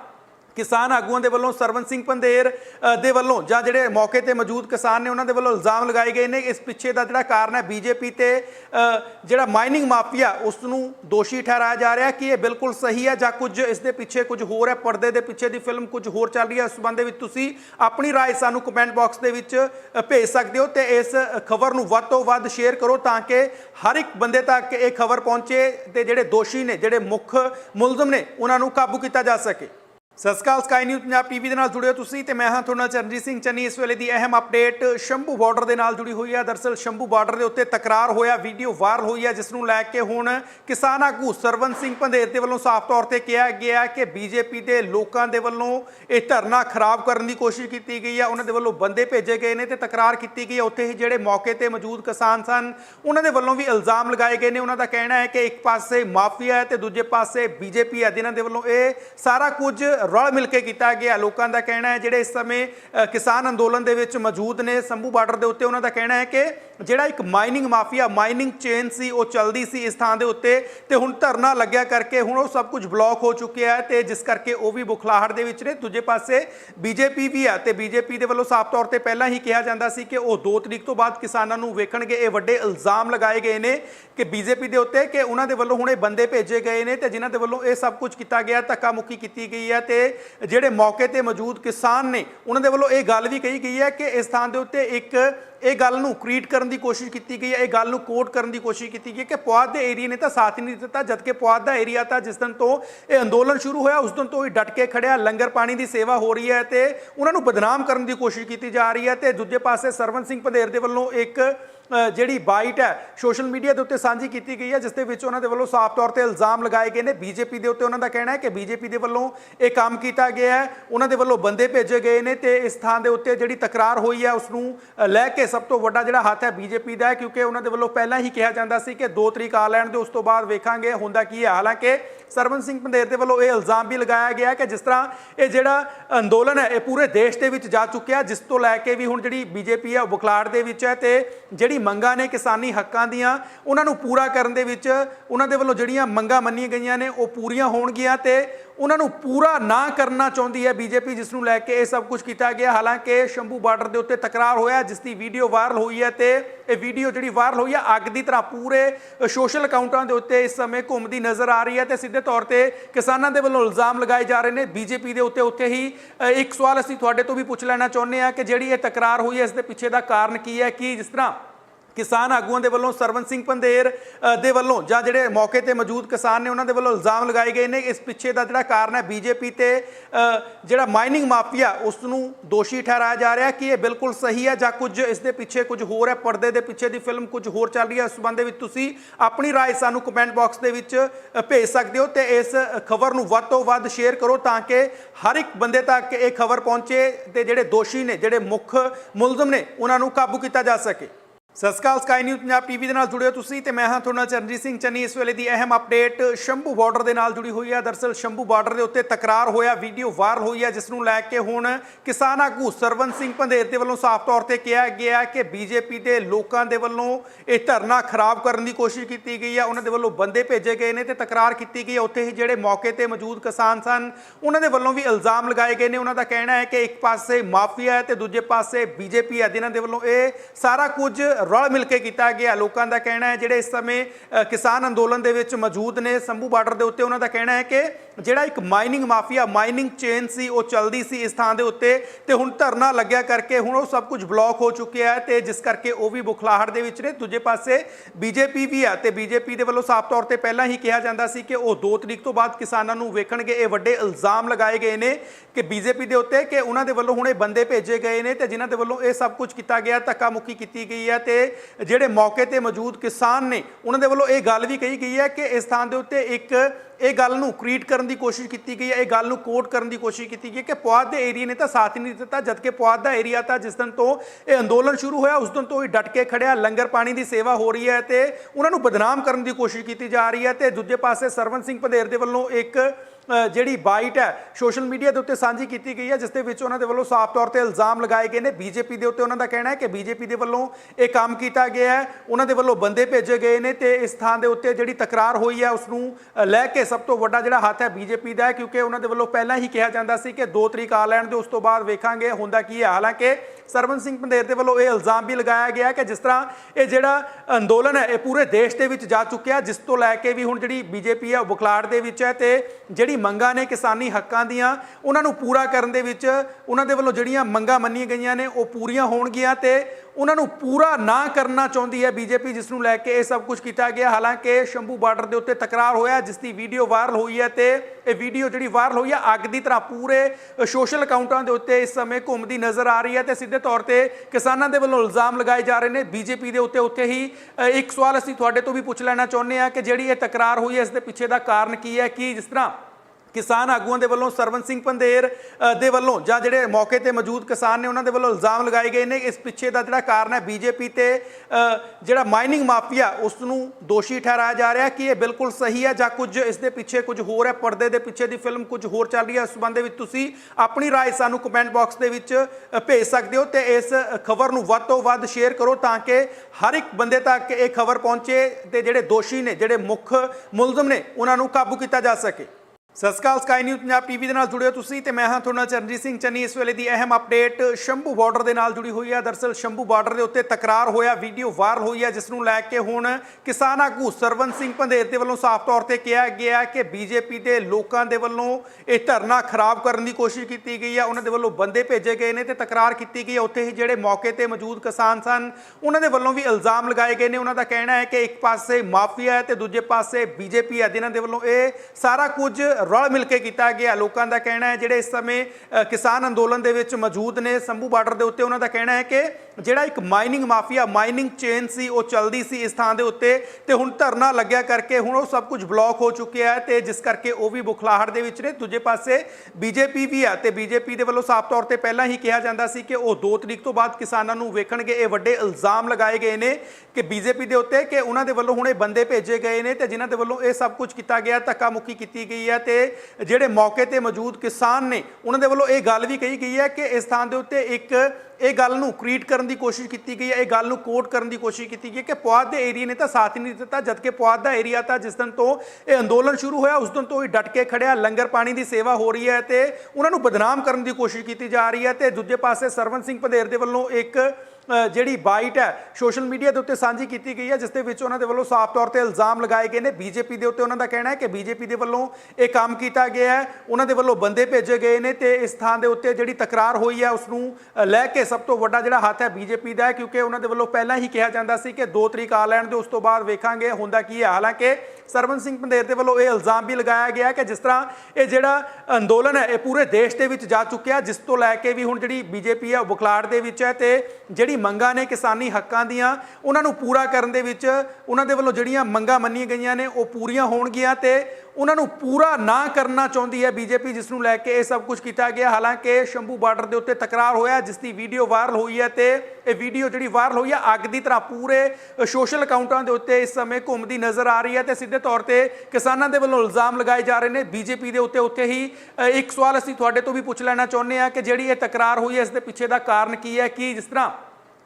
ਕਿਸਾਨ ਆਗੂਆਂ ਦੇ ਵੱਲੋਂ ਸਰਵਨ ਸਿੰਘ ਪੰਧੇਰ ਅ, ਦੇ ਵੱਲੋਂ ਜਾਂ ਜਿਹੜੇ ਮੌਕੇ ਤੇ ਮੌਜੂਦ ਕਿਸਾਨ ਨੇ ਉਹਨਾਂ ਦੇ ਵੱਲੋਂ ਇਲਜ਼ਾਮ ਲਗਾਏ ਗਏ ਨੇ ਇਸ ਪਿੱਛੇ ਦਾ ਜਿਹੜਾ ਕਾਰਨ ਹੈ ਬੀਜੇਪੀ ਤੇ ਅ, ਜਿਹੜਾ ਮਾਈਨਿੰਗ ਮਾਫੀਆ ਉਸ ਨੂੰ ਦੋਸ਼ੀ ਠਹਿਰਾਇਆ ਜਾ ਰਿਹਾ ਕਿ ਇਹ ਬਿਲਕੁਲ ਸਹੀ ਹੈ ਜਾਂ ਕੁਝ ਇਸ ਦੇ ਪਿੱਛੇ ਕੁਝ ਹੋਰ ਹੈ ਪਰਦੇ ਦੇ ਪਿੱਛੇ ਦੀ ਫਿਲਮ ਕੁਝ ਹੋਰ ਚੱਲ ਰਹੀ ਹੈ ਇਸ ਸੰਬੰਧ ਦੇ ਵਿੱਚ ਤੁਸੀਂ ਆਪਣੀ رائے ਸਾਨੂੰ ਕਮੈਂਟ ਬਾਕਸ ਦੇ ਵਿੱਚ ਅ, ਭੇਜ ਸਕਦੇ ਹੋ ਤੇ ਇਸ ਖਬਰ ਨੂੰ ਵੱਧ ਤੋਂ ਵੱਧ ਸ਼ੇਅਰ ਕਰੋ ਤਾਂ ਕਿ ਹਰ ਇੱਕ ਬੰਦੇ ਤੱਕ ਇਹ ਖਬਰ ਪਹੁੰਚੇ ਤੇ ਜਿਹੜੇ ਦੋਸ਼ੀ ਨੇ ਜਿਹੜੇ ਮੁੱਖ ਮੁਲਜ਼ਮ ਨੇ ਉਹਨਾਂ ਨੂੰ ਕਾਬੂ ਕੀਤਾ ਜਾ ਸਕੇ ਸਤਿ ਸ਼੍ਰੀ ਅਕਾਲ ਸਕਾਈ ਨਿਊਜ਼ ਪੰਜਾਬ ਟੀਵੀ ਦੇ ਨਾਲ ਜੁੜੇ ਹੋ ਤੁਸੀਂ ਤੇ ਮੈਂ ਹਾਂ ਤੁਹਾਡਾ ਚਰਨਜੀਤ ਸਿੰਘ ਚੰਨੀ। ਇਸ ਵੇਲੇ ਦੀ ਅਹਿਮ ਅਪਡੇਟ ਸ਼ੰਭੂ ਬਾਰਡਰ ਦੇ ਨਾਲ ਜੁੜੀ ਹੋਈ ਹੈ। ਦਰਸਲ ਸ਼ੰਭੂ ਬਾਰਡਰ ਦੇ ਉੱਤੇ ਤਕਰਾਰ ਹੋਇਆ ਵੀਡੀਓ ਵਾਇਰਲ ਹੋਈ ਹੈ, ਜਿਸ ਨੂੰ ਲੈ ਕੇ ਹੁਣ ਕਿਸਾਨ ਆਗੂ ਸਰਵਨ ਸਿੰਘ ਪੰਧੇਰ ਦੇ ਵੱਲੋਂ ਸਾਫ਼ ਤੌਰ ਤੇ ਕਿਹਾ ਗਿਆ ਕਿ ਬੀਜੇਪੀ ਦੇ ਲੋਕਾਂ ਦੇ ਵੱਲੋਂ ਇਹ ਧਰਨਾ ਖਰਾਬ ਕਰਨ ਦੀ ਕੋਸ਼ਿਸ਼ ਕੀਤੀ ਗਈ ਹੈ। ਉਹਨਾਂ ਦੇ ਵੱਲੋਂ ਬੰਦੇ ਭੇਜੇ ਗਏ ਨੇ ਤੇ ਤਕਰਾਰ ਕੀਤੀ ਗਈ ਹੈ। ਉੱਥੇ ਹੀ ਜਿਹੜੇ ਮੌਕੇ ਤੇ ਮੌਜੂਦ ਕਿਸਾਨ ਸਨ, ਉਹਨਾਂ ਦੇ ਵੱਲੋਂ ਵੀ ਇਲਜ਼ਾਮ ਲਗਾਏ ਗਏ ਨੇ। ਉਹਨਾਂ ਦਾ ਕਹਿਣਾ ਹੈ ਕਿ ਇੱਕ ਪਾਸੇ ਮਾਫੀਆ ਹੈ ਤੇ ਦੂਜੇ ਪਾਸੇ ਬੀਜੇਪੀ ਹੈ, ਜਿਨ੍ਹਾਂ ਦੇ ਵੱਲੋਂ ਇਹ ਸਾਰਾ ਕੁਝ ਰਲ ਮਿਲ ਕੇ ਕੀਤਾ ਗਿਆ। ਲੋਕਾਂ ਦਾ ਕਹਿਣਾ ਹੈ, ਜਿਹੜੇ ਇਸ ਸਮੇਂ ਕਿਸਾਨ ਅੰਦੋਲਨ ਦੇ ਵਿੱਚ ਮੌਜੂਦ ਨੇ ਸੰਭੂ ਬਾਰਡਰ ਦੇ ਉੱਤੇ, ਉਹਨਾਂ ਦਾ ਕਹਿਣਾ ਹੈ ਕਿ ਜਿਹੜਾ ਇੱਕ ਮਾਈਨਿੰਗ ਮਾਫੀਆ, ਮਾਈਨਿੰਗ ਚੇਨ ਸੀ, ਉਹ ਚੱਲਦੀ ਸੀ ਇਸ ਥਾਂ ਦੇ ਉੱਤੇ ਤੇ ਹੁਣ ਧਰਨਾ ਲੱਗਿਆ ਕਰਕੇ ਹੁਣ ਉਹ ਸਭ ਕੁਝ ਬਲੌਕ ਹੋ ਚੁੱਕਿਆ ਹੈ ਤੇ ਜਿਸ ਕਰਕੇ ਉਹ ਵੀ ਬੁਖਲਾਹਟ ਦੇ ਵਿੱਚ ਨੇ। ਦੂਜੇ ਪਾਸੇ ਬੀਜੇਪੀ ਵੀ ਹੈ ਤੇ ਬੀਜੇਪੀ ਦੇ ਵੱਲੋਂ ਸਾਫ਼ ਤੌਰ ਤੇ ਪਹਿਲਾਂ ਹੀ ਕਿਹਾ ਜਾਂਦਾ ਸੀ ਕਿ ਉਹ 2 ਤਰੀਕ ਤੋਂ ਬਾਅਦ ਕਿਸਾਨਾਂ ਨੂੰ ਵੇਖਣਗੇ। ਇਹ ਵੱਡੇ ਇਲਜ਼ਾਮ ਲਗਾਏ ਗਏ ਨੇ ਕਿ ਬੀਜੇਪੀ ਦੇ ਉੱਤੇ ਕਿ ਉਹਨਾਂ ਦੇ ਵੱਲੋਂ ਹੁਣ ਇਹ ਬੰਦੇ ਭੇਜੇ ਗਏ ਨੇ ਤੇ ਜਿਨ੍ਹਾਂ ਦੇ ਵੱਲੋਂ ਇਹ ਸਭ ਕੁਝ ਕੀਤਾ ਗਿਆ ਧੱਕਾ ਮੁੱਕੀ ਕੀਤੀ ਗਈ ਹੈ ਤੇ ਜਿਹੜੇ ਮੌਕੇ ਤੇ ਮੌਜੂਦ ਕਿਸਾਨ ਨੇ, ਉਹਨਾਂ ਦੇ ਵੱਲੋਂ ਇਹ ਗੱਲ ਵੀ ਕਹੀ ਗਈ ਹੈ ਕਿ ਇਸ ਥਾਂ ਦੇ ਉੱਤੇ ਇੱਕ ਇਹ ਗੱਲ ਨੂੰ ਕ੍ਰੀਏਟ ਕਰਨ ਦੀ ਕੋਸ਼ਿਸ਼ ਕੀਤੀ ਗਈ ਹੈ, ਇਹ ਗੱਲ ਨੂੰ ਕੋਟ ਕਰਨ ਦੀ ਕੋਸ਼ਿਸ਼ ਕੀਤੀ ਗਈ ਹੈ ਕਿ ਪੁਆਧ ਦੇ ਏਰੀਆ ਨੇ ਤਾਂ ਸਾਥ ਹੀ ਨਹੀਂ ਦਿੱਤਾ, ਜਦਕਿ ਪੁਆਧ ਦਾ ਏਰੀਆ ਤਾਂ ਜਿਸ ਦਿਨ ਤੋਂ ਇਹ ਅੰਦੋਲਨ ਸ਼ੁਰੂ ਹੋਇਆ, ਉਸ ਦਿਨ ਤੋਂ ਹੀ ਡਟ ਕੇ ਖੜਿਆ, ਲੰਗਰ ਪਾਣੀ ਦੀ ਸੇਵਾ ਹੋ ਰਹੀ ਹੈ ਤੇ ਉਹਨਾਂ ਨੂੰ ਬਦਨਾਮ ਕਰਨ ਦੀ ਕੋਸ਼ਿਸ਼ ਕੀਤੀ ਜਾ ਰਹੀ ਹੈ ਤੇ ਦੂਜੇ ਪਾਸੇ ਸਰਵਨ ਸਿੰਘ ਪੰਧੇਰ ਦੇ ਵੱਲੋਂ ਇੱਕ ਜਿਹੜੀ ਬਾਈਟ ਹੈ, ਸੋਸ਼ਲ ਮੀਡੀਆ ਦੇ ਉੱਤੇ ਸਾਂਝੀ ਕੀਤੀ ਗਈ ਹੈ, ਜਿਸ ਦੇ ਵਿੱਚ ਉਹਨਾਂ ਦੇ ਵੱਲੋਂ ਸਾਫ਼ ਤੌਰ ਤੇ ਇਲਜ਼ਾਮ ਲਗਾਏ ਗਏ ਨੇ। ਬੀਜੇਪੀ ਦੇ ਉੱਤੇ ਉਹਨਾਂ ਦਾ ਕਹਿਣਾ ਹੈ ਕਿ ਬੀਜੇਪੀ ਦੇ ਵੱਲੋਂ ਇਹ ਕੰਮ ਕੀਤਾ ਗਿਆ ਹੈ। ਉਹਨਾਂ ਦੇ ਵੱਲੋਂ ਬੰਦੇ ਭੇਜੇ ਗਏ ਨੇ ਤੇ ਇਸ ਥਾਂ ਦੇ ਉੱਤੇ ਜਿਹੜੀ ਤਕਰਾਰ ਹੋਈ ਹੈ ਉਸ ਨੂੰ ਲੈ ਕੇ ਸਭ ਤੋਂ ਵੱਡਾ ਜਿਹੜਾ ਹੱਥ ਹੈ ਬੀਜੇਪੀ ਦਾ ਹੈ, ਕਿਉਂਕਿ ਉਹਨਾਂ ਦੇ ਵੱਲੋਂ ਪਹਿਲਾਂ ਹੀ ਕਿਹਾ ਜਾਂਦਾ ਸੀ ਕਿ 2 ਤਰੀਕ ਆ ਲੈਣ ਦੇ, ਉਸ ਤੋਂ ਬਾਅਦ ਵੇਖਾਂਗੇ, ਹੁੰਦਾ ਕੀ ਹੈ। ਹਾਲਾਂਕਿ ਸਰਵਨ ਸਿੰਘ ਪੰਧੇਰ ਦੇ ਵੱਲੋਂ ਇਹ ਇਲਜ਼ਾਮ ਵੀ ਲਗਾਇਆ ਗਿਆ ਕਿ ਜਿਸ ਤਰ੍ਹਾਂ ਇਹ ਜਿਹੜਾ ਅੰਦੋਲਨ ਹੈ, ਇਹ ਪੂਰੇ ਦੇਸ਼ ਦੇ ਵਿੱਚ ਜਾ ਚੁੱਕਿਆ, ਜਿਸ ਤੋਂ ਲੈ ਕੇ ਵੀ ਹੁਣ ਜਿਹੜੀ ਬੀਜੇਪੀ ਹੈ, ਉਹ ਬੁਖਲਾੜ ਦੇ ਵਿੱਚ ਹੈ ਤੇ ਜਿਹੜੀ ਮੰਗਾਂ ਨੇ ਕਿਸਾਨੀ ਹੱਕਾਂ ਦੀਆਂ, ਉਹਨਾਂ ਨੂੰ ਪੂਰਾ ਕਰਨ ਦੇ ਵਿੱਚ ਉਹਨਾਂ ਦੇ ਵੱਲੋਂ ਜਿਹੜੀਆਂ ਮੰਗਾਂ ਮੰਨੀਆਂ ਗਈਆਂ ਨੇ, ਉਹ ਪੂਰੀਆਂ ਹੋਣਗੀਆਂ ਤੇ ਉਹਨਾਂ ਨੂੰ ਪੂਰਾ ਨਾ ਕਰਨਾ ਚਾਹੁੰਦੀ ਹੈ ਬੀਜੇਪੀ, ਜਿਸ ਨੂੰ ਲੈ ਕੇ ਇਹ ਸਭ ਕੁਝ ਕੀਤਾ ਗਿਆ। ਹਾਲਾਂਕਿ ਸ਼ੰਭੂ ਬਾਰਡਰ ਦੇ ਉੱਤੇ ਤਕਰਾਰ ਹੋਇਆ, ਜਿਸ ਦੀ ਵੀਡੀਓ ਵਾਇਰਲ ਹੋਈ ਹੈ ਤੇ ਇਹ ਵੀਡੀਓ ਜਿਹੜੀ ਵਾਇਰਲ ਹੋਈ ਹੈ, ਅੱਗ ਦੀ ਤਰ੍ਹਾਂ ਪੂਰੇ ਸੋਸ਼ਲ ਅਕਾਊਂਟਾਂ ਦੇ ਉੱਤੇ ਇਸ ਸਮੇਂ ਘੁੰਮਦੀ ਨਜ਼ਰ ਆ ਰਹੀ ਹੈ ਤੇ ਸਿੱਧੇ ਤੌਰ ਤੇ ਕਿਸਾਨਾਂ ਦੇ ਵੱਲੋਂ ਇਲਜ਼ਾਮ ਲਗਾਏ ਜਾ ਰਹੇ ਨੇ। ਬੀਜੇਪੀ ਦੇ ਉੱਤੇ ਉੱਥੇ ਹੀ ਇੱਕ ਸਵਾਲ ਅਸੀਂ ਤੁਹਾਡੇ ਤੋਂ ਵੀ ਪੁੱਛ ਲੈਣਾ ਚਾਹੁੰਦੇ ਹਾਂ ਕਿ ਜਿਹੜੀ ਇਹ ਤਕਰਾਰ ਹੋਈ ਹੈ, ਇਸ ਦੇ ਪਿੱਛੇ ਦਾ ਕਾਰਨ ਕੀ ਹੈ, ਕਿ ਜਿਸ ਤਰ੍ਹਾਂ ਕਿਸਾਨ ਆਗੂਆਂ ਦੇ ਵੱਲੋਂ ਸਰਵਨ ਸਿੰਘ ਪੰਦੇਰ ਅ, ਦੇ ਵੱਲੋਂ ਜਾਂ ਜਿਹੜੇ ਮੌਕੇ ਤੇ ਮੌਜੂਦ ਕਿਸਾਨ ਨੇ ਉਹਨਾਂ ਦੇ ਵੱਲੋਂ ਇਲਜ਼ਾਮ ਲਗਾਏ ਗਏ ਨੇ ਇਸ ਪਿੱਛੇ ਦਾ ਜਿਹੜਾ ਕਾਰਨ ਹੈ ਬੀਜੇਪੀ ਤੇ ਅ, ਜਿਹੜਾ ਮਾਈਨਿੰਗ ਮਾਫੀਆ ਉਸ ਨੂੰ ਦੋਸ਼ੀ ਠਹਿਰਾਇਆ ਜਾ ਰਿਹਾ ਕਿ ਇਹ ਬਿਲਕੁਲ ਸਹੀ ਹੈ ਜਾਂ ਕੁਝ ਇਸ ਦੇ ਪਿੱਛੇ ਕੁਝ ਹੋਰ ਹੈ ਪਰਦੇ ਦੇ ਪਿੱਛੇ ਦੀ ਫਿਲਮ ਕੁਝ ਹੋਰ ਚੱਲ ਰਹੀ ਹੈ ਇਸ ਸੰਬੰਧ ਦੇ ਵਿੱਚ ਤੁਸੀਂ ਆਪਣੀ رائے ਸਾਨੂੰ ਕਮੈਂਟ ਬਾਕਸ ਦੇ ਵਿੱਚ ਅ, ਭੇਜ ਸਕਦੇ ਹੋ ਤੇ ਇਸ ਖਬਰ ਨੂੰ ਵੱਧ ਤੋਂ ਵੱਧ ਸ਼ੇਅਰ ਕਰੋ ਤਾਂ ਕਿ ਹਰ ਇੱਕ ਬੰਦੇ ਤੱਕ ਇਹ ਖਬਰ ਪਹੁੰਚੇ ਤੇ ਜਿਹੜੇ ਦੋਸ਼ੀ ਨੇ ਜਿਹੜੇ ਮੁੱਖ ਮੁਲਜ਼ਮ ਨੇ ਉਹਨਾਂ ਨੂੰ ਕਾਬੂ ਕੀਤਾ ਜਾ ਸਕੇ ਸਤਿ ਸ਼੍ਰੀ ਅਕਾਲ ਸਕਾਈ ਨਿਊਜ਼ ਪੰਜਾਬ ਟੀਵੀ ਦੇ ਨਾਲ ਜੁੜੇ ਹੋ ਤੁਸੀਂ ਤੇ ਮੈਂ ਹਾਂ ਤੁਹਾਡੇ ਨਾਲ ਚਰਨਜੀਤ ਸਿੰਘ ਚੰਨੀ। ਇਸ ਵੇਲੇ ਦੀ ਅਹਿਮ ਅਪਡੇਟ ਸ਼ੰਭੂ ਬਾਰਡਰ ਦੇ ਨਾਲ ਜੁੜੀ ਹੋਈ ਹੈ। ਦਰਸਲ ਸ਼ੰਭੂ ਬਾਰਡਰ ਦੇ ਉੱਤੇ ਤਕਰਾਰ ਹੋਇਆ ਵੀਡੀਓ ਵਾਇਰਲ ਹੋਈ ਹੈ, ਜਿਸ ਨੂੰ ਲੈ ਕੇ ਹੁਣ ਕਿਸਾਨ ਆਗੂ ਸਰਵਨ ਸਿੰਘ ਪੰਧੇਰ ਦੇ ਵੱਲੋਂ ਸਾਫ਼ ਤੌਰ ਤੇ ਕਿਹਾ ਗਿਆ ਕਿ ਬੀਜੇਪੀ ਦੇ ਲੋਕਾਂ ਦੇ ਵੱਲੋਂ ਇਹ ਧਰਨਾ ਖਰਾਬ ਕਰਨ ਦੀ ਕੋਸ਼ਿਸ਼ ਕੀਤੀ ਗਈ ਹੈ। ਉਹਨਾਂ ਦੇ ਵੱਲੋਂ ਬੰਦੇ ਭੇਜੇ ਗਏ ਨੇ ਤੇ ਤਕਰਾਰ ਕੀਤੀ ਗਈ ਹੈ। ਉੱਥੇ ਹੀ ਜਿਹੜੇ ਮੌਕੇ ਤੇ ਮੌਜੂਦ ਕਿਸਾਨ ਸਨ, ਉਹਨਾਂ ਦੇ ਵੱਲੋਂ ਵੀ ਇਲਜ਼ਾਮ ਲਗਾਏ ਗਏ ਨੇ। ਉਹਨਾਂ ਦਾ ਕਹਿਣਾ ਹੈ ਕਿ ਇੱਕ ਪਾਸੇ ਮਾਫੀਆ ਹੈ ਤੇ ਦੂਜੇ ਪਾਸੇ ਬੀਜੇਪੀ ਹੈ। ਜਿਨ੍ਹਾਂ ਦੇ ਵੱਲੋਂ ਇਹ ਸਾਰਾ ਕੁਝ ਰਲ ਮਿਲ ਕੇ ਕੀਤਾ ਗਿਆ। ਲੋਕਾਂ ਦਾ ਕਹਿਣਾ ਹੈ, ਜਿਹੜੇ ਇਸ ਸਮੇਂ ਕਿਸਾਨ ਅੰਦੋਲਨ ਦੇ ਵਿੱਚ ਮੌਜੂਦ ਨੇ, ਸੰਭੂ ਬਾਰਡਰ ਦੇ ਉੱਤੇ ਉਹਨਾਂ ਦਾ ਕਹਿਣਾ ਹੈ ਕਿ ਜਿਹੜਾ ਇੱਕ ਮਾਈਨਿੰਗ ਮਾਫੀਆ, ਮਾਈਨਿੰਗ ਚੇਨ ਸੀ, ਉਹ ਚੱਲਦੀ ਸੀ ਇਸ ਥਾਂ ਦੇ ਉੱਤੇ ਤੇ ਹੁਣ ਧਰਨਾ ਲੱਗਿਆ ਕਰਕੇ ਹੁਣ ਉਹ ਸਭ ਕੁਝ ਬਲੌਕ ਹੋ ਚੁੱਕਿਆ ਹੈ ਤੇ ਜਿਸ ਕਰਕੇ ਉਹ ਵੀ ਬੁਖਲਾਹਟ ਦੇ ਵਿੱਚ ਨੇ। ਦੂਜੇ ਪਾਸੇ ਬੀਜੇਪੀ ਵੀ ਹੈ ਤੇ ਬੀਜੇਪੀ ਦੇ ਵੱਲੋਂ ਸਾਫ਼ ਤੌਰ ਤੇ ਪਹਿਲਾਂ ਹੀ ਕਿਹਾ ਜਾਂਦਾ ਸੀ ਕਿ ਉਹ 2 ਤਰੀਕ ਤੋਂ ਬਾਅਦ ਕਿਸਾਨਾਂ ਨੂੰ ਵੇਖਣਗੇ। ਇਹ ਵੱਡੇ ਇਲਜ਼ਾਮ ਲਗਾਏ ਗਏ ਨੇ ਕਿ ਬੀਜੇਪੀ ਦੇ ਉੱਤੇ ਕਿ ਉਹਨਾਂ ਦੇ ਵੱਲੋਂ ਹੁਣੇ ਬੰਦੇ ਭੇਜੇ ਗਏ ਨੇ ਤੇ ਜਿਨ੍ਹਾਂ ਦੇ ਵੱਲੋਂ ਇਹ ਸਭ ਕੁਝ ਕੀਤਾ ਗਿਆ ਧੱਕਾ ਮੁੱਕੀ ਕੀਤੀ ਗਈ ਹੈ ਤੇ ਜਿਹੜੇ ਮੌਕੇ ਤੇ ਮੌਜੂਦ ਕਿਸਾਨ ਨੇ, ਉਹਨਾਂ ਦੇ ਵੱਲੋਂ ਇਹ ਗੱਲ ਵੀ ਕਹੀ ਗਈ ਹੈ ਕਿ ਇਸ ਥਾਂ ਦੇ ਉੱਤੇ ਇੱਕ ਇਹ ਗੱਲ ਨੂੰ ਕ੍ਰੀਏਟ ਕਰਨ ਦੀ ਕੋਸ਼ਿਸ਼ ਕੀਤੀ ਗਈ ਹੈ, ਇਹ ਗੱਲ ਨੂੰ ਕੋਟ ਕਰਨ ਦੀ ਕੋਸ਼ਿਸ਼ ਕੀਤੀ ਗਈ ਹੈ ਕਿ ਪੁਆਧ ਦੇ ਏਰੀਆ ਨੇ ਤਾਂ ਸਾਥ ਨਹੀਂ ਦਿੱਤਾ, ਜਦਕਿ ਪੁਆਧ ਦਾ ਏਰੀਆ ਤਾਂ ਜਿਸ ਦਿਨ ਤੋਂ ਇਹ ਅੰਦੋਲਨ ਸ਼ੁਰੂ ਹੋਇਆ, ਉਸ ਦਿਨ ਤੋਂ ਹੀ ਡਟ ਕੇ ਖੜਿਆ, ਲੰਗਰ ਪਾਣੀ ਦੀ ਸੇਵਾ ਹੋ ਰਹੀ ਹੈ ਤੇ ਉਹਨਾਂ ਨੂੰ ਬਦਨਾਮ ਕਰਨ ਦੀ ਕੋਸ਼ਿਸ਼ ਕੀਤੀ ਜਾ ਰਹੀ ਹੈ ਤੇ ਦੂਜੇ ਪਾਸੇ ਸਰਵਨ ਸਿੰਘ ਪੰਧੇਰ ਦੇ ਵੱਲੋਂ ਇੱਕ ਜਿਹੜੀ ਬਾਈਟ ਹੈ, ਸੋਸ਼ਲ ਮੀਡੀਆ ਦੇ ਉੱਤੇ ਸਾਂਝੀ ਕੀਤੀ ਗਈ ਹੈ, ਜਿਸ ਦੇ ਵਿੱਚ ਉਹਨਾਂ ਦੇ ਵੱਲੋਂ ਸਾਫ਼ ਤੌਰ ਤੇ ਇਲਜ਼ਾਮ ਲਗਾਏ ਗਏ ਨੇ। ਬੀਜੇਪੀ ਦੇ ਉੱਤੇ ਉਹਨਾਂ ਦਾ ਕਹਿਣਾ ਹੈ ਕਿ ਬੀਜੇਪੀ ਦੇ ਵੱਲੋਂ ਇਹ ਕੰਮ ਕੀਤਾ ਗਿਆ ਹੈ। ਉਹਨਾਂ ਦੇ ਵੱਲੋਂ ਬੰਦੇ ਭੇਜੇ ਗਏ ਨੇ ਤੇ ਇਸ ਥਾਂ ਦੇ ਉੱਤੇ ਜਿਹੜੀ ਤਕਰਾਰ ਹੋਈ ਹੈ ਉਸ ਨੂੰ ਲੈ ਕੇ ਸਭ ਤੋਂ ਵੱਡਾ ਜਿਹੜਾ ਹੱਥ ਹੈ ਬੀਜੇਪੀ ਦਾ ਹੈ, ਕਿਉਂਕਿ ਉਹਨਾਂ ਦੇ ਵੱਲੋਂ ਪਹਿਲਾਂ ਹੀ ਕਿਹਾ ਜਾਂਦਾ ਸੀ ਕਿ 2 ਤਰੀਕ ਆ ਲੈਣ ਦੇ ਉਸ ਤੋਂ ਬਾਅਦ ਵੇਖਾਂਗੇ, ਹੁੰਦਾ ਕੀ ਹੈ। ਹਾਲਾਂਕਿ ਸਰਵਨ ਸਿੰਘ ਪੰਧੇਰ ਦੇ ਵੱਲੋਂ ਇਹ ਇਲਜ਼ਾਮ ਵੀ ਲਗਾਇਆ ਗਿਆ ਕਿ ਜਿਸ ਤਰ੍ਹਾਂ ਇਹ ਜਿਹੜਾ ਅੰਦੋਲਨ ਹੈ, ਇਹ ਪੂਰੇ ਦੇਸ਼ ਦੇ ਵਿੱਚ ਜਾ ਚੁੱਕਿਆ, ਜਿਸ ਤੋਂ ਲੈ ਕੇ ਵੀ ਹੁਣ ਜਿਹੜੀ ਬੀਜੇਪੀ ਹੈ, ਉਹ ਬੁਖਲਾੜ ਦੇ ਵਿੱਚ ਹੈ ਤੇ ਜਿਹੜੀ ਮੰਗਾਂ ਨੇ ਕਿਸਾਨੀ ਹੱਕਾਂ ਦੀਆਂ, ਉਹਨਾਂ ਨੂੰ ਪੂਰਾ ਕਰਨ ਦੇ ਵਿੱਚ ਉਹਨਾਂ ਦੇ ਵੱਲੋਂ ਜਿਹੜੀਆਂ ਮੰਗਾਂ ਮੰਨੀਆਂ ਗਈਆਂ ਨੇ, ਉਹ ਪੂਰੀਆਂ ਹੋਣਗੀਆਂ ਤੇ ਉਹਨਾਂ ਨੂੰ ਪੂਰਾ ਨਾ ਕਰਨਾ ਚਾਹੁੰਦੀ ਹੈ ਬੀਜੇਪੀ, ਜਿਸ ਨੂੰ ਲੈ ਕੇ ਇਹ ਸਭ ਕੁਝ ਕੀਤਾ ਗਿਆ। ਹਾਲਾਂਕਿ ਸ਼ੰਭੂ ਬਾਰਡਰ ਦੇ ਉੱਤੇ ਤਕਰਾਰ ਹੋਇਆ, ਜਿਸ ਦੀ ਵੀਡੀਓ ਵਾਇਰਲ ਹੋਈ ਹੈ ਤੇ ਇਹ ਵੀਡੀਓ ਜਿਹੜੀ ਵਾਇਰਲ ਹੋਈ ਹੈ, ਅੱਗ ਦੀ ਤਰ੍ਹਾਂ ਪੂਰੇ ਸੋਸ਼ਲ ਅਕਾਊਂਟਾਂ ਦੇ ਉੱਤੇ ਇਸ ਸਮੇਂ ਘੁੰਮਦੀ ਨਜ਼ਰ ਆ ਰਹੀ ਹੈ ਤੇ ਸਿੱਧੇ ਤੌਰ ਤੇ ਕਿਸਾਨਾਂ ਦੇ ਵੱਲੋਂ ਇਲਜ਼ਾਮ ਲਗਾਏ ਜਾ ਰਹੇ ਨੇ। ਬੀਜੇਪੀ ਦੇ ਉੱਤੇ ਉੱਤੇ ਹੀ ਇੱਕ ਸਵਾਲ ਅਸੀਂ ਤੁਹਾਡੇ ਤੋਂ ਵੀ ਪੁੱਛ ਲੈਣਾ ਚਾਹੁੰਦੇ ਹਾਂ ਕਿ ਜਿਹੜੀ ਇਹ ਤਕਰਾਰ ਹੋਈ ਹੈ, ਇਸ ਦੇ ਪਿੱਛੇ ਦਾ ਕਾਰਨ ਕੀ ਹੈ, ਕਿ ਜਿਸ ਤਰ੍ਹਾਂ ਕਿਸਾਨ ਆਗੂਆਂ ਦੇ ਵੱਲੋਂ ਸਰਵਨ ਸਿੰਘ ਪੰਧੇਰ ਅ, ਦੇ ਵੱਲੋਂ ਜਾਂ ਜਿਹੜੇ ਮੌਕੇ ਤੇ ਮੌਜੂਦ ਕਿਸਾਨ ਨੇ ਉਹਨਾਂ ਦੇ ਵੱਲੋਂ ਇਲਜ਼ਾਮ ਲਗਾਏ ਗਏ ਨੇ ਇਸ ਪਿੱਛੇ ਦਾ ਜਿਹੜਾ ਕਾਰਨ ਹੈ ਬੀਜੇਪੀ ਤੇ ਅ, ਜਿਹੜਾ ਮਾਈਨਿੰਗ ਮਾਫੀਆ ਉਸ ਨੂੰ ਦੋਸ਼ੀ ਠਹਿਰਾਇਆ ਜਾ ਰਿਹਾ ਕਿ ਇਹ ਬਿਲਕੁਲ ਸਹੀ ਹੈ ਜਾਂ ਕੁਝ ਇਸ ਦੇ ਪਿੱਛੇ ਕੁਝ ਹੋਰ ਹੈ ਪਰਦੇ ਦੇ ਪਿੱਛੇ ਦੀ ਫਿਲਮ ਕੁਝ ਹੋਰ ਚੱਲ ਰਹੀ ਹੈ ਇਸ ਸੰਬੰਧ ਦੇ ਵਿੱਚ ਤੁਸੀਂ ਆਪਣੀ رائے ਸਾਨੂੰ ਕਮੈਂਟ ਬਾਕਸ ਦੇ ਵਿੱਚ ਅ, ਭੇਜ ਸਕਦੇ ਹੋ ਤੇ ਇਸ ਖਬਰ ਨੂੰ ਵੱਧ ਤੋਂ ਵੱਧ ਸ਼ੇਅਰ ਕਰੋ ਤਾਂ ਕਿ ਹਰ ਇੱਕ ਬੰਦੇ ਤੱਕ ਇਹ ਖਬਰ ਪਹੁੰਚੇ ਤੇ ਜਿਹੜੇ ਦੋਸ਼ੀ ਨੇ ਜਿਹੜੇ ਮੁੱਖ ਮੁਲਜ਼ਮ ਨੇ ਉਹਨਾਂ ਨੂੰ ਕਾਬੂ ਕੀਤਾ ਜਾ ਸਕੇ ਸਤਿ ਸ਼੍ਰੀ ਅਕਾਲ ਸਕਾਈ ਨਿਊਜ਼ ਪੰਜਾਬ ਟੀਵੀ ਦੇ ਨਾਲ ਜੁੜੇ ਹੋ ਤੁਸੀਂ ਤੇ ਮੈਂ ਹਾਂ ਤੁਹਾਡੇ ਨਾਲ ਚਰਨਜੀਤ ਸਿੰਘ ਚੰਨੀ। ਇਸ ਵੇਲੇ ਦੀ ਅਹਿਮ ਅਪਡੇਟ ਸ਼ੰਭੂ ਬਾਰਡਰ ਦੇ ਨਾਲ ਜੁੜੀ ਹੋਈ ਹੈ। ਦਰਸਲ ਸ਼ੰਭੂ ਬਾਰਡਰ ਦੇ ਉੱਤੇ ਤਕਰਾਰ ਹੋਇਆ ਵੀਡੀਓ ਵਾਇਰਲ ਹੋਈ ਹੈ, ਜਿਸ ਨੂੰ ਲੈ ਕੇ ਹੁਣ ਕਿਸਾਨ ਆਗੂ ਸਰਵਨ ਸਿੰਘ ਪੰਧੇਰ ਦੇ ਵੱਲੋਂ ਸਾਫ਼ ਤੌਰ ਤੇ ਕਿਹਾ ਗਿਆ ਕਿ ਬੀਜੇਪੀ ਦੇ ਲੋਕਾਂ ਦੇ ਵੱਲੋਂ ਇਹ ਧਰਨਾ ਖਰਾਬ ਕਰਨ ਦੀ ਕੋਸ਼ਿਸ਼ ਕੀਤੀ ਗਈ ਹੈ। ਉਹਨਾਂ ਦੇ ਵੱਲੋਂ ਬੰਦੇ ਭੇਜੇ ਗਏ ਨੇ ਤੇ ਤਕਰਾਰ ਕੀਤੀ ਗਈ ਹੈ। ਉੱਥੇ ਹੀ ਜਿਹੜੇ ਮੌਕੇ ਤੇ ਮੌਜੂਦ ਕਿਸਾਨ ਸਨ, ਉਹਨਾਂ ਦੇ ਵੱਲੋਂ ਵੀ ਇਲਜ਼ਾਮ ਲਗਾਏ ਗਏ ਨੇ। ਉਹਨਾਂ ਦਾ ਕਹਿਣਾ ਹੈ ਕਿ ਇੱਕ ਪਾਸੇ ਮਾਫੀਆ ਹੈ ਤੇ ਦੂਜੇ ਪਾਸੇ ਬੀਜੇਪੀ ਹੈ। ਜਿਨ੍ਹਾਂ ਦੇ ਵੱਲੋਂ ਇਹ ਸਾਰਾ ਕੁਝ ਰਲ ਮਿਲ ਕੇ ਕੀਤਾ ਗਿਆ। ਲੋਕਾਂ ਦਾ ਕਹਿਣਾ ਹੈ, ਜਿਹੜੇ ਇਸ ਸਮੇਂ ਕਿਸਾਨ ਅੰਦੋਲਨ ਦੇ ਵਿੱਚ ਮੌਜੂਦ ਨੇ, ਸੰਭੂ ਬਾਰਡਰ ਦੇ ਉੱਤੇ ਉਹਨਾਂ ਦਾ ਕਹਿਣਾ ਹੈ ਕਿ ਜਿਹੜਾ ਇੱਕ ਮਾਈਨਿੰਗ ਮਾਫੀਆ, ਮਾਈਨਿੰਗ ਚੇਨ ਸੀ, ਉਹ ਚੱਲਦੀ ਸੀ ਇਸ ਥਾਂ ਦੇ ਉੱਤੇ ਤੇ ਹੁਣ ਧਰਨਾ ਲੱਗਿਆ ਕਰਕੇ ਹੁਣ ਉਹ ਸਭ ਕੁਝ ਬਲੌਕ ਹੋ ਚੁੱਕਿਆ ਹੈ ਤੇ ਜਿਸ ਕਰਕੇ ਉਹ ਵੀ ਬੁਖਲਾਹਟ ਦੇ ਵਿੱਚ ਨੇ। ਦੂਜੇ ਪਾਸੇ ਬੀਜੇਪੀ ਵੀ ਹੈ ਤੇ ਬੀਜੇਪੀ ਦੇ ਵੱਲੋਂ ਸਾਫ਼ ਤੌਰ ਤੇ ਪਹਿਲਾਂ ਹੀ ਕਿਹਾ ਜਾਂਦਾ ਸੀ ਕਿ ਉਹ 2 ਤਰੀਕ ਤੋਂ ਬਾਅਦ ਕਿਸਾਨਾਂ ਨੂੰ ਵੇਖਣਗੇ। ਇਹ ਵੱਡੇ ਇਲਜ਼ਾਮ ਲਗਾਏ ਗਏ ਨੇ ਕਿ ਬੀਜੇਪੀ ਦੇ ਉੱਤੇ ਕਿ ਉਹਨਾਂ ਦੇ ਵੱਲੋਂ ਹੁਣੇ ਬੰਦੇ ਭੇਜੇ ਗਏ ਨੇ ਤੇ ਜਿਨ੍ਹਾਂ ਦੇ ਵੱਲੋਂ ਇਹ ਸਭ ਕੁਝ ਕੀਤਾ ਗਿਆ ਧੱਕਾ ਮੁੱਕੀ ਕੀਤੀ ਗਈ ਹੈ ਤੇ ਜਿਹੜੇ ਮੌਕੇ ਤੇ ਮੌਜੂਦ ਕਿਸਾਨ ਨੇ, ਉਹਨਾਂ ਦੇ ਵੱਲੋਂ ਇਹ ਗੱਲ ਵੀ ਕਹੀ ਗਈ ਹੈ ਕਿ ਇਸ ਥਾਂ ਦੇ ਉੱਤੇ ਇੱਕ ਇਹ ਗੱਲ ਨੂੰ ਕ੍ਰੀਏਟ ਕਰਨ ਦੀ ਕੋਸ਼ਿਸ਼ ਕੀਤੀ ਗਈ ਹੈ, ਇਹ ਗੱਲ ਨੂੰ ਕੋਟ ਕਰਨ ਦੀ ਕੋਸ਼ਿਸ਼ ਕੀਤੀ ਗਈ ਹੈ ਕਿ ਪੁਆਧ ਦੇ ਏਰੀਆ ਨੇ ਤਾਂ ਸਾਥ ਹੀ ਨਹੀਂ ਦਿੱਤਾ, ਜਦਕਿ ਪੁਆਧ ਦਾ ਏਰੀਆ ਤਾਂ ਜਿਸ ਦਿਨ ਤੋਂ ਇਹ ਅੰਦੋਲਨ ਸ਼ੁਰੂ ਹੋਇਆ, ਉਸ ਦਿਨ ਤੋਂ ਹੀ ਡਟ ਕੇ ਖੜਿਆ, ਲੰਗਰ ਪਾਣੀ ਦੀ ਸੇਵਾ ਹੋ ਰਹੀ ਹੈ ਤੇ ਉਹਨਾਂ ਨੂੰ ਬਦਨਾਮ ਕਰਨ ਦੀ ਕੋਸ਼ਿਸ਼ ਕੀਤੀ ਜਾ ਰਹੀ ਹੈ ਤੇ ਦੂਜੇ ਪਾਸੇ ਸਰਵਨ ਸਿੰਘ ਪੰਧੇਰ ਦੇ ਵੱਲੋਂ ਇੱਕ ਜਿਹੜੀ ਬਾਈਟ ਹੈ, ਸੋਸ਼ਲ ਮੀਡੀਆ ਦੇ ਉੱਤੇ ਸਾਂਝੀ ਕੀਤੀ ਗਈ ਹੈ, ਜਿਸ ਦੇ ਵਿੱਚ ਉਹਨਾਂ ਦੇ ਵੱਲੋਂ ਸਾਫ਼ ਤੌਰ ਤੇ ਇਲਜ਼ਾਮ ਲਗਾਏ ਗਏ ਨੇ। ਬੀਜੇਪੀ ਦੇ ਉੱਤੇ ਉਹਨਾਂ ਦਾ ਕਹਿਣਾ ਹੈ ਕਿ ਬੀਜੇਪੀ ਦੇ ਵੱਲੋਂ ਇਹ ਕੰਮ ਕੀਤਾ ਗਿਆ ਹੈ। ਉਹਨਾਂ ਦੇ ਵੱਲੋਂ ਬੰਦੇ ਭੇਜੇ ਗਏ ਨੇ ਤੇ ਇਸ ਥਾਂ ਦੇ ਉੱਤੇ ਜਿਹੜੀ ਤਕਰਾਰ ਹੋਈ ਹੈ ਉਸ ਨੂੰ ਲੈ ਕੇ ਸਭ ਤੋਂ ਵੱਡਾ ਜਿਹੜਾ ਹੱਥ ਹੈ ਬੀਜੇਪੀ ਦਾ ਹੈ, ਕਿਉਂਕਿ ਉਹਨਾਂ ਦੇ ਵੱਲੋਂ ਪਹਿਲਾਂ ਹੀ ਕਿਹਾ ਜਾਂਦਾ ਸੀ ਕਿ 2 ਤਰੀਕ ਆ ਲੈਣ ਦੇ ਉਸ ਤੋਂ ਬਾਅਦ ਵੇਖਾਂਗੇ, ਹੁੰਦਾ ਕੀ ਹੈ। ਹਾਲਾਂਕਿ ਸਰਵਨ ਸਿੰਘ ਪੰਧੇਰ ਦੇ ਵੱਲੋਂ ਇਹ ਇਲਜ਼ਾਮ ਵੀ ਲਗਾਇਆ ਗਿਆ ਕਿ ਜਿਸ ਤਰ੍ਹਾਂ ਇਹ ਜਿਹੜਾ ਅੰਦੋਲਨ ਹੈ, ਇਹ ਪੂਰੇ ਦੇਸ਼ ਦੇ ਵਿੱਚ ਜਾ ਚੁੱਕਿਆ, ਜਿਸ ਤੋਂ ਲੈ ਕੇ ਵੀ ਹੁਣ ਜਿਹੜੀ ਬੀਜੇਪੀ ਹੈ, ਉਹ ਬੁਖਲਾੜ ਦੇ ਵਿੱਚ ਹੈ ਤੇ ਜਿਹੜੀ ਮੰਗਾਂ ਨੇ ਕਿਸਾਨੀ ਹੱਕਾਂ ਦੀਆਂ, ਉਹਨਾਂ ਨੂੰ ਪੂਰਾ ਕਰਨ ਦੇ ਵਿੱਚ ਉਹਨਾਂ ਦੇ ਵੱਲੋਂ ਜਿਹੜੀਆਂ ਮੰਗਾਂ ਮੰਨੀਆਂ ਗਈਆਂ ਨੇ, ਉਹ ਪੂਰੀਆਂ ਹੋਣਗੀਆਂ ਤੇ ਉਹਨਾਂ ਨੂੰ ਪੂਰਾ ਨਾ ਕਰਨਾ ਚਾਹੁੰਦੀ ਹੈ ਬੀਜੇਪੀ, ਜਿਸ ਨੂੰ ਲੈ ਕੇ ਇਹ ਸਭ ਕੁਝ ਕੀਤਾ ਗਿਆ। ਹਾਲਾਂਕਿ ਸ਼ੰਭੂ ਬਾਰਡਰ ਦੇ ਉੱਤੇ ਤਕਰਾਰ ਹੋਇਆ, ਜਿਸ ਦੀ ਵੀਡੀਓ ਵਾਇਰਲ ਹੋਈ ਹੈ ਤੇ ਇਹ ਵੀਡੀਓ ਜਿਹੜੀ ਵਾਇਰਲ ਹੋਈ ਹੈ, ਅੱਗ ਦੀ ਤਰ੍ਹਾਂ ਪੂਰੇ ਸੋਸ਼ਲ ਅਕਾਊਂਟਾਂ ਦੇ ਉੱਤੇ ਇਸ ਸਮੇਂ ਘੁੰਮਦੀ ਨਜ਼ਰ ਆ ਰਹੀ ਹੈ ਤੇ ਸਿੱਧੇ ਤੌਰ ਤੇ ਕਿਸਾਨਾਂ ਦੇ ਵੱਲੋਂ ਇਲਜ਼ਾਮ ਲਗਾਏ ਜਾ ਰਹੇ ਨੇ। ਬੀਜੇਪੀ ਦੇ ਉੱਤੇ ਉੱਥੇ ਹੀ ਇੱਕ ਸਵਾਲ ਅਸੀਂ ਤੁਹਾਡੇ ਤੋਂ ਵੀ ਪੁੱਛ ਲੈਣਾ ਚਾਹੁੰਦੇ ਹਾਂ ਕਿ ਜਿਹੜੀ ਇਹ ਤਕਰਾਰ ਹੋਈ ਹੈ, ਇਸ ਦੇ ਪਿੱਛੇ ਦਾ ਕਾਰਨ ਕੀ ਹੈ, ਕਿ ਜਿਸ ਤਰ੍ਹਾਂ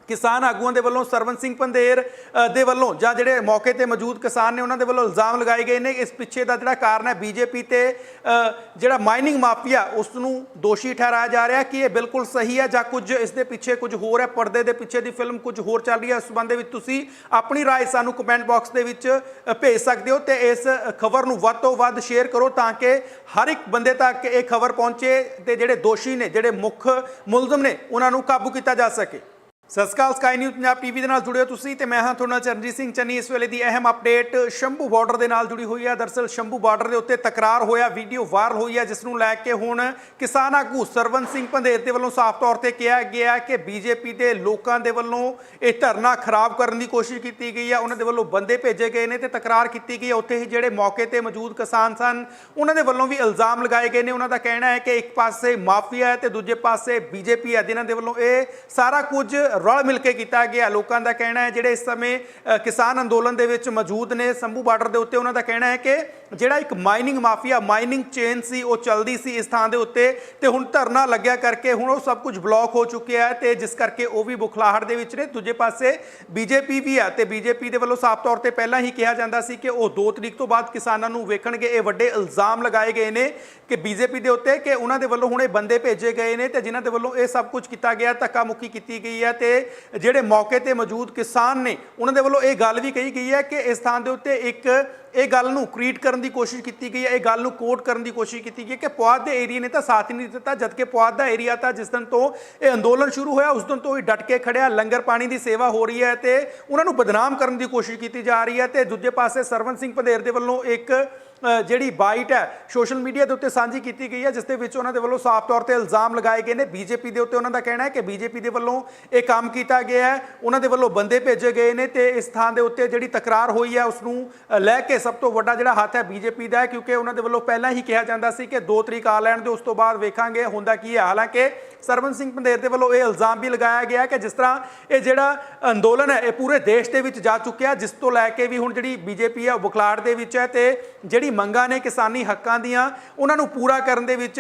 ਕਿਸਾਨ ਆਗੂਆਂ ਦੇ ਵੱਲੋਂ ਸਰਵਨ ਸਿੰਘ ਪੰਧੇਰ ਅ, ਦੇ ਵੱਲੋਂ ਜਾਂ ਜਿਹੜੇ ਮੌਕੇ ਤੇ ਮੌਜੂਦ ਕਿਸਾਨ ਨੇ ਉਹਨਾਂ ਦੇ ਵੱਲੋਂ ਇਲਜ਼ਾਮ ਲਗਾਏ ਗਏ ਨੇ ਇਸ ਪਿੱਛੇ ਦਾ ਜਿਹੜਾ ਕਾਰਨ ਹੈ ਬੀਜੇਪੀ ਤੇ ਅ, ਜਿਹੜਾ ਮਾਈਨਿੰਗ ਮਾਫੀਆ ਉਸ ਨੂੰ ਦੋਸ਼ੀ ਠਹਿਰਾਇਆ ਜਾ ਰਿਹਾ ਕਿ ਇਹ ਬਿਲਕੁਲ ਸਹੀ ਹੈ ਜਾਂ ਕੁਝ ਇਸ ਦੇ ਪਿੱਛੇ ਕੁਝ ਹੋਰ ਹੈ ਪਰਦੇ ਦੇ ਪਿੱਛੇ ਦੀ ਫਿਲਮ ਕੁਝ ਹੋਰ ਚੱਲ ਰਹੀ ਹੈ ਇਸ ਸੰਬੰਧ ਦੇ ਵਿੱਚ ਤੁਸੀਂ ਆਪਣੀ رائے ਸਾਨੂੰ ਕਮੈਂਟ ਬਾਕਸ ਦੇ ਵਿੱਚ ਅ, ਭੇਜ ਸਕਦੇ ਹੋ ਤੇ ਇਸ ਖਬਰ ਨੂੰ ਵੱਧ ਤੋਂ ਵੱਧ ਸ਼ੇਅਰ ਕਰੋ ਤਾਂ ਕਿ ਹਰ ਇੱਕ ਬੰਦੇ ਤੱਕ ਇਹ ਖਬਰ ਪਹੁੰਚੇ ਤੇ ਜਿਹੜੇ ਦੋਸ਼ੀ ਨੇ ਜਿਹੜੇ ਮੁੱਖ ਮੁਲਜ਼ਮ ਨੇ ਉਹਨਾਂ ਨੂੰ ਕਾਬੂ ਕੀਤਾ ਜਾ ਸਕੇ ਸਤਿ ਸ਼੍ਰੀ ਅਕਾਲ ਸਕਾਈ ਨਿਊਜ਼ ਪੰਜਾਬ ਟੀਵੀ ਦੇ ਨਾਲ ਜੁੜੇ ਹੋ ਤੁਸੀਂ ਤੇ ਮੈਂ ਹਾਂ ਤੁਹਾਡੇ ਨਾਲ ਚਰਨਜੀਤ ਸਿੰਘ ਚੰਨੀ। ਇਸ ਵੇਲੇ ਦੀ ਅਹਿਮ ਅਪਡੇਟ ਸ਼ੰਭੂ ਬਾਰਡਰ ਦੇ ਨਾਲ ਜੁੜੀ ਹੋਈ ਹੈ। ਦਰਸਲ ਸ਼ੰਭੂ ਬਾਰਡਰ ਦੇ ਉੱਤੇ ਤਕਰਾਰ ਹੋਇਆ ਵੀਡੀਓ ਵਾਇਰਲ ਹੋਈ ਹੈ, ਜਿਸ ਨੂੰ ਲੈ ਕੇ ਹੁਣ ਕਿਸਾਨ ਆਗੂ ਸਰਵਨ ਸਿੰਘ ਪੰਧੇਰ ਦੇ ਵੱਲੋਂ ਸਾਫ਼ ਤੌਰ ਤੇ ਕਿਹਾ ਗਿਆ ਹੈ ਕਿ ਬੀਜੇਪੀ ਦੇ ਲੋਕਾਂ ਦੇ ਵੱਲੋਂ ਇਹ ਧਰਨਾ ਖਰਾਬ ਕਰਨ ਦੀ ਕੋਸ਼ਿਸ਼ ਕੀਤੀ ਗਈ ਹੈ। ਉਹਨਾਂ ਦੇ ਵੱਲੋਂ ਬੰਦੇ ਭੇਜੇ ਗਏ ਨੇ ਤੇ ਤਕਰਾਰ ਕੀਤੀ ਗਈ ਹੈ। ਉੱਥੇ ਹੀ ਜਿਹੜੇ ਮੌਕੇ ਤੇ ਮੌਜੂਦ ਕਿਸਾਨ ਸਨ, ਉਹਨਾਂ ਦੇ ਵੱਲੋਂ ਵੀ ਇਲਜ਼ਾਮ ਲਗਾਏ ਗਏ ਨੇ। ਉਹਨਾਂ ਦਾ ਕਹਿਣਾ ਹੈ ਕਿ ਇੱਕ ਪਾਸੇ ਮਾਫੀਆ ਹੈ ਤੇ ਦੂਜੇ ਪਾਸੇ ਬੀਜੇਪੀ ਹੈ। ਜਿਨ੍ਹਾਂ ਦੇ ਵੱਲੋਂ ਇਹ ਸਾਰਾ ਕੁਝ ਰਲ ਮਿਲ ਕੇ ਕੀਤਾ ਗਿਆ। ਲੋਕਾਂ ਦਾ ਕਹਿਣਾ ਹੈ, ਜਿਹੜੇ ਇਸ ਸਮੇਂ ਕਿਸਾਨ ਅੰਦੋਲਨ ਦੇ ਵਿੱਚ ਮੌਜੂਦ ਨੇ, ਸੰਭੂ ਬਾਰਡਰ ਦੇ ਉੱਤੇ ਉਹਨਾਂ ਦਾ ਕਹਿਣਾ ਹੈ ਕਿ ਜਿਹੜਾ ਇੱਕ ਮਾਈਨਿੰਗ ਮਾਫੀਆ, ਮਾਈਨਿੰਗ ਚੇਨ ਸੀ, ਉਹ ਚੱਲਦੀ ਸੀ ਇਸ ਥਾਂ ਦੇ ਉੱਤੇ ਤੇ ਹੁਣ ਧਰਨਾ ਲੱਗਿਆ ਕਰਕੇ ਹੁਣ ਉਹ ਸਭ ਕੁਝ ਬਲੌਕ ਹੋ ਚੁੱਕਿਆ ਹੈ ਤੇ ਜਿਸ ਕਰਕੇ ਉਹ ਵੀ ਬੁਖਲਾਹਟ ਦੇ ਵਿੱਚ ਨੇ। ਦੂਜੇ ਪਾਸੇ ਬੀਜੇਪੀ ਵੀ ਹੈ ਤੇ ਬੀਜੇਪੀ ਦੇ ਵੱਲੋਂ ਸਾਫ਼ ਤੌਰ ਤੇ ਪਹਿਲਾਂ ਹੀ ਕਿਹਾ ਜਾਂਦਾ ਸੀ ਕਿ ਉਹ 2 ਤਰੀਕ ਤੋਂ ਬਾਅਦ ਕਿਸਾਨਾਂ ਨੂੰ ਵੇਖਣਗੇ। ਇਹ ਵੱਡੇ ਇਲਜ਼ਾਮ ਲਗਾਏ ਗਏ ਨੇ ਕਿ ਬੀਜੇਪੀ ਦੇ ਉੱਤੇ ਕਿ ਉਹਨਾਂ ਦੇ ਵੱਲੋਂ ਹੁਣ ਇਹ ਬੰਦੇ ਭੇਜੇ ਗਏ ਨੇ ਤੇ ਜਿਨ੍ਹਾਂ ਦੇ ਵੱਲੋਂ ਇਹ ਸਭ ਕੁਝ ਕੀਤਾ ਗਿਆ ਧੱਕਾ ਮੁੱਕੀ ਕੀਤੀ ਗਈ ਹੈ ਤੇ ਜਿਹੜੇ ਮੌਕੇ ਤੇ ਮੌਜੂਦ ਕਿਸਾਨ ਨੇ, ਉਹਨਾਂ ਦੇ ਵੱਲੋਂ ਇਹ ਗੱਲ ਵੀ ਕਹੀ ਗਈ ਹੈ ਕਿ ਇਸ ਥਾਂ ਦੇ ਉੱਤੇ ਇੱਕ ਇਹ ਗੱਲ ਨੂੰ ਕ੍ਰੀਏਟ ਕਰਨ ਦੀ ਕੋਸ਼ਿਸ਼ ਕੀਤੀ ਗਈ ਹੈ, ਇਹ ਗੱਲ ਨੂੰ ਕੋਟ ਕਰਨ ਦੀ ਕੋਸ਼ਿਸ਼ ਕੀਤੀ ਗਈ ਹੈ ਕਿ ਪੁਆਧ ਦੇ ਏਰੀਆ ਨੇ ਤਾਂ ਸਾਥ ਨਹੀਂ ਦਿੱਤਾ, ਜਦਕਿ ਪੁਆਧ ਦਾ ਏਰੀਆ ਤਾਂ ਜਿਸ ਦਿਨ ਤੋਂ ਇਹ ਅੰਦੋਲਨ ਸ਼ੁਰੂ ਹੋਇਆ, ਉਸ ਦਿਨ ਤੋਂ ਹੀ ਡਟ ਕੇ ਖੜਿਆ, ਲੰਗਰ ਪਾਣੀ ਦੀ ਸੇਵਾ ਹੋ ਰਹੀ ਹੈ ਤੇ ਉਹਨਾਂ ਨੂੰ ਬਦਨਾਮ ਕਰਨ ਦੀ ਕੋਸ਼ਿਸ਼ ਕੀਤੀ ਜਾ ਰਹੀ ਹੈ ਤੇ ਦੂਜੇ ਪਾਸੇ ਸਰਵਨ ਸਿੰਘ ਪੰਧੇਰ ਦੇ ਵੱਲੋਂ ਇੱਕ ਜਿਹੜੀ ਬਾਈਟ ਹੈ, ਸੋਸ਼ਲ ਮੀਡੀਆ ਦੇ ਉੱਤੇ ਸਾਂਝੀ ਕੀਤੀ ਗਈ ਹੈ, ਜਿਸ ਦੇ ਵਿੱਚ ਉਹਨਾਂ ਦੇ ਵੱਲੋਂ ਸਾਫ਼ ਤੌਰ ਤੇ ਇਲਜ਼ਾਮ ਲਗਾਏ ਗਏ ਨੇ। ਬੀਜੇਪੀ ਦੇ ਉੱਤੇ ਉਹਨਾਂ ਦਾ ਕਹਿਣਾ ਹੈ ਕਿ ਬੀਜੇਪੀ ਦੇ ਵੱਲੋਂ ਇਹ ਕੰਮ ਕੀਤਾ ਗਿਆ ਹੈ। ਉਹਨਾਂ ਦੇ ਵੱਲੋਂ ਬੰਦੇ ਭੇਜੇ ਗਏ ਨੇ ਤੇ ਇਸ ਥਾਂ ਦੇ ਉੱਤੇ ਜਿਹੜੀ ਤਕਰਾਰ ਹੋਈ ਹੈ ਉਸ ਨੂੰ ਲੈ ਕੇ ਸਭ ਤੋਂ ਵੱਡਾ ਜਿਹੜਾ ਹੱਥ ਹੈ ਬੀਜੇਪੀ ਦਾ ਹੈ, ਕਿਉਂਕਿ ਉਹਨਾਂ ਦੇ ਵੱਲੋਂ ਪਹਿਲਾਂ ਹੀ ਕਿਹਾ ਜਾਂਦਾ ਸੀ ਕਿ 2 ਤਰੀਕ ਆ ਲੈਣ ਦੇ, ਉਸ ਤੋਂ ਬਾਅਦ ਵੇਖਾਂਗੇ ਹੁੰਦਾ ਕੀ ਹੈ। ਹਾਲਾਂਕਿ ਸਰਵਨ ਸਿੰਘ ਪੰਧੇਰ ਦੇ ਵੱਲੋਂ ਇਹ ਇਲਜ਼ਾਮ ਵੀ ਲਗਾਇਆ ਗਿਆ ਕਿ ਜਿਸ ਤਰ੍ਹਾਂ ਇਹ ਜਿਹੜਾ ਅੰਦੋਲਨ ਹੈ, ਇਹ ਪੂਰੇ ਦੇਸ਼ ਦੇ ਵਿੱਚ ਜਾ ਚੁੱਕਿਆ, ਜਿਸ ਤੋਂ ਲੈ ਕੇ ਵੀ ਹੁਣ ਜਿਹੜੀ ਬੀਜੇਪੀ ਹੈ, ਉਹ ਬੁਖਲਾੜ ਦੇ ਵਿੱਚ ਹੈ ਤੇ ਜਿਹੜੀ ਮੰਗਾਂ ਨੇ ਕਿਸਾਨੀ ਹੱਕਾਂ ਦੀਆਂ ਉਹਨਾਂ ਨੂੰ ਪੂਰਾ ਕਰਨ ਦੇ ਵਿੱਚ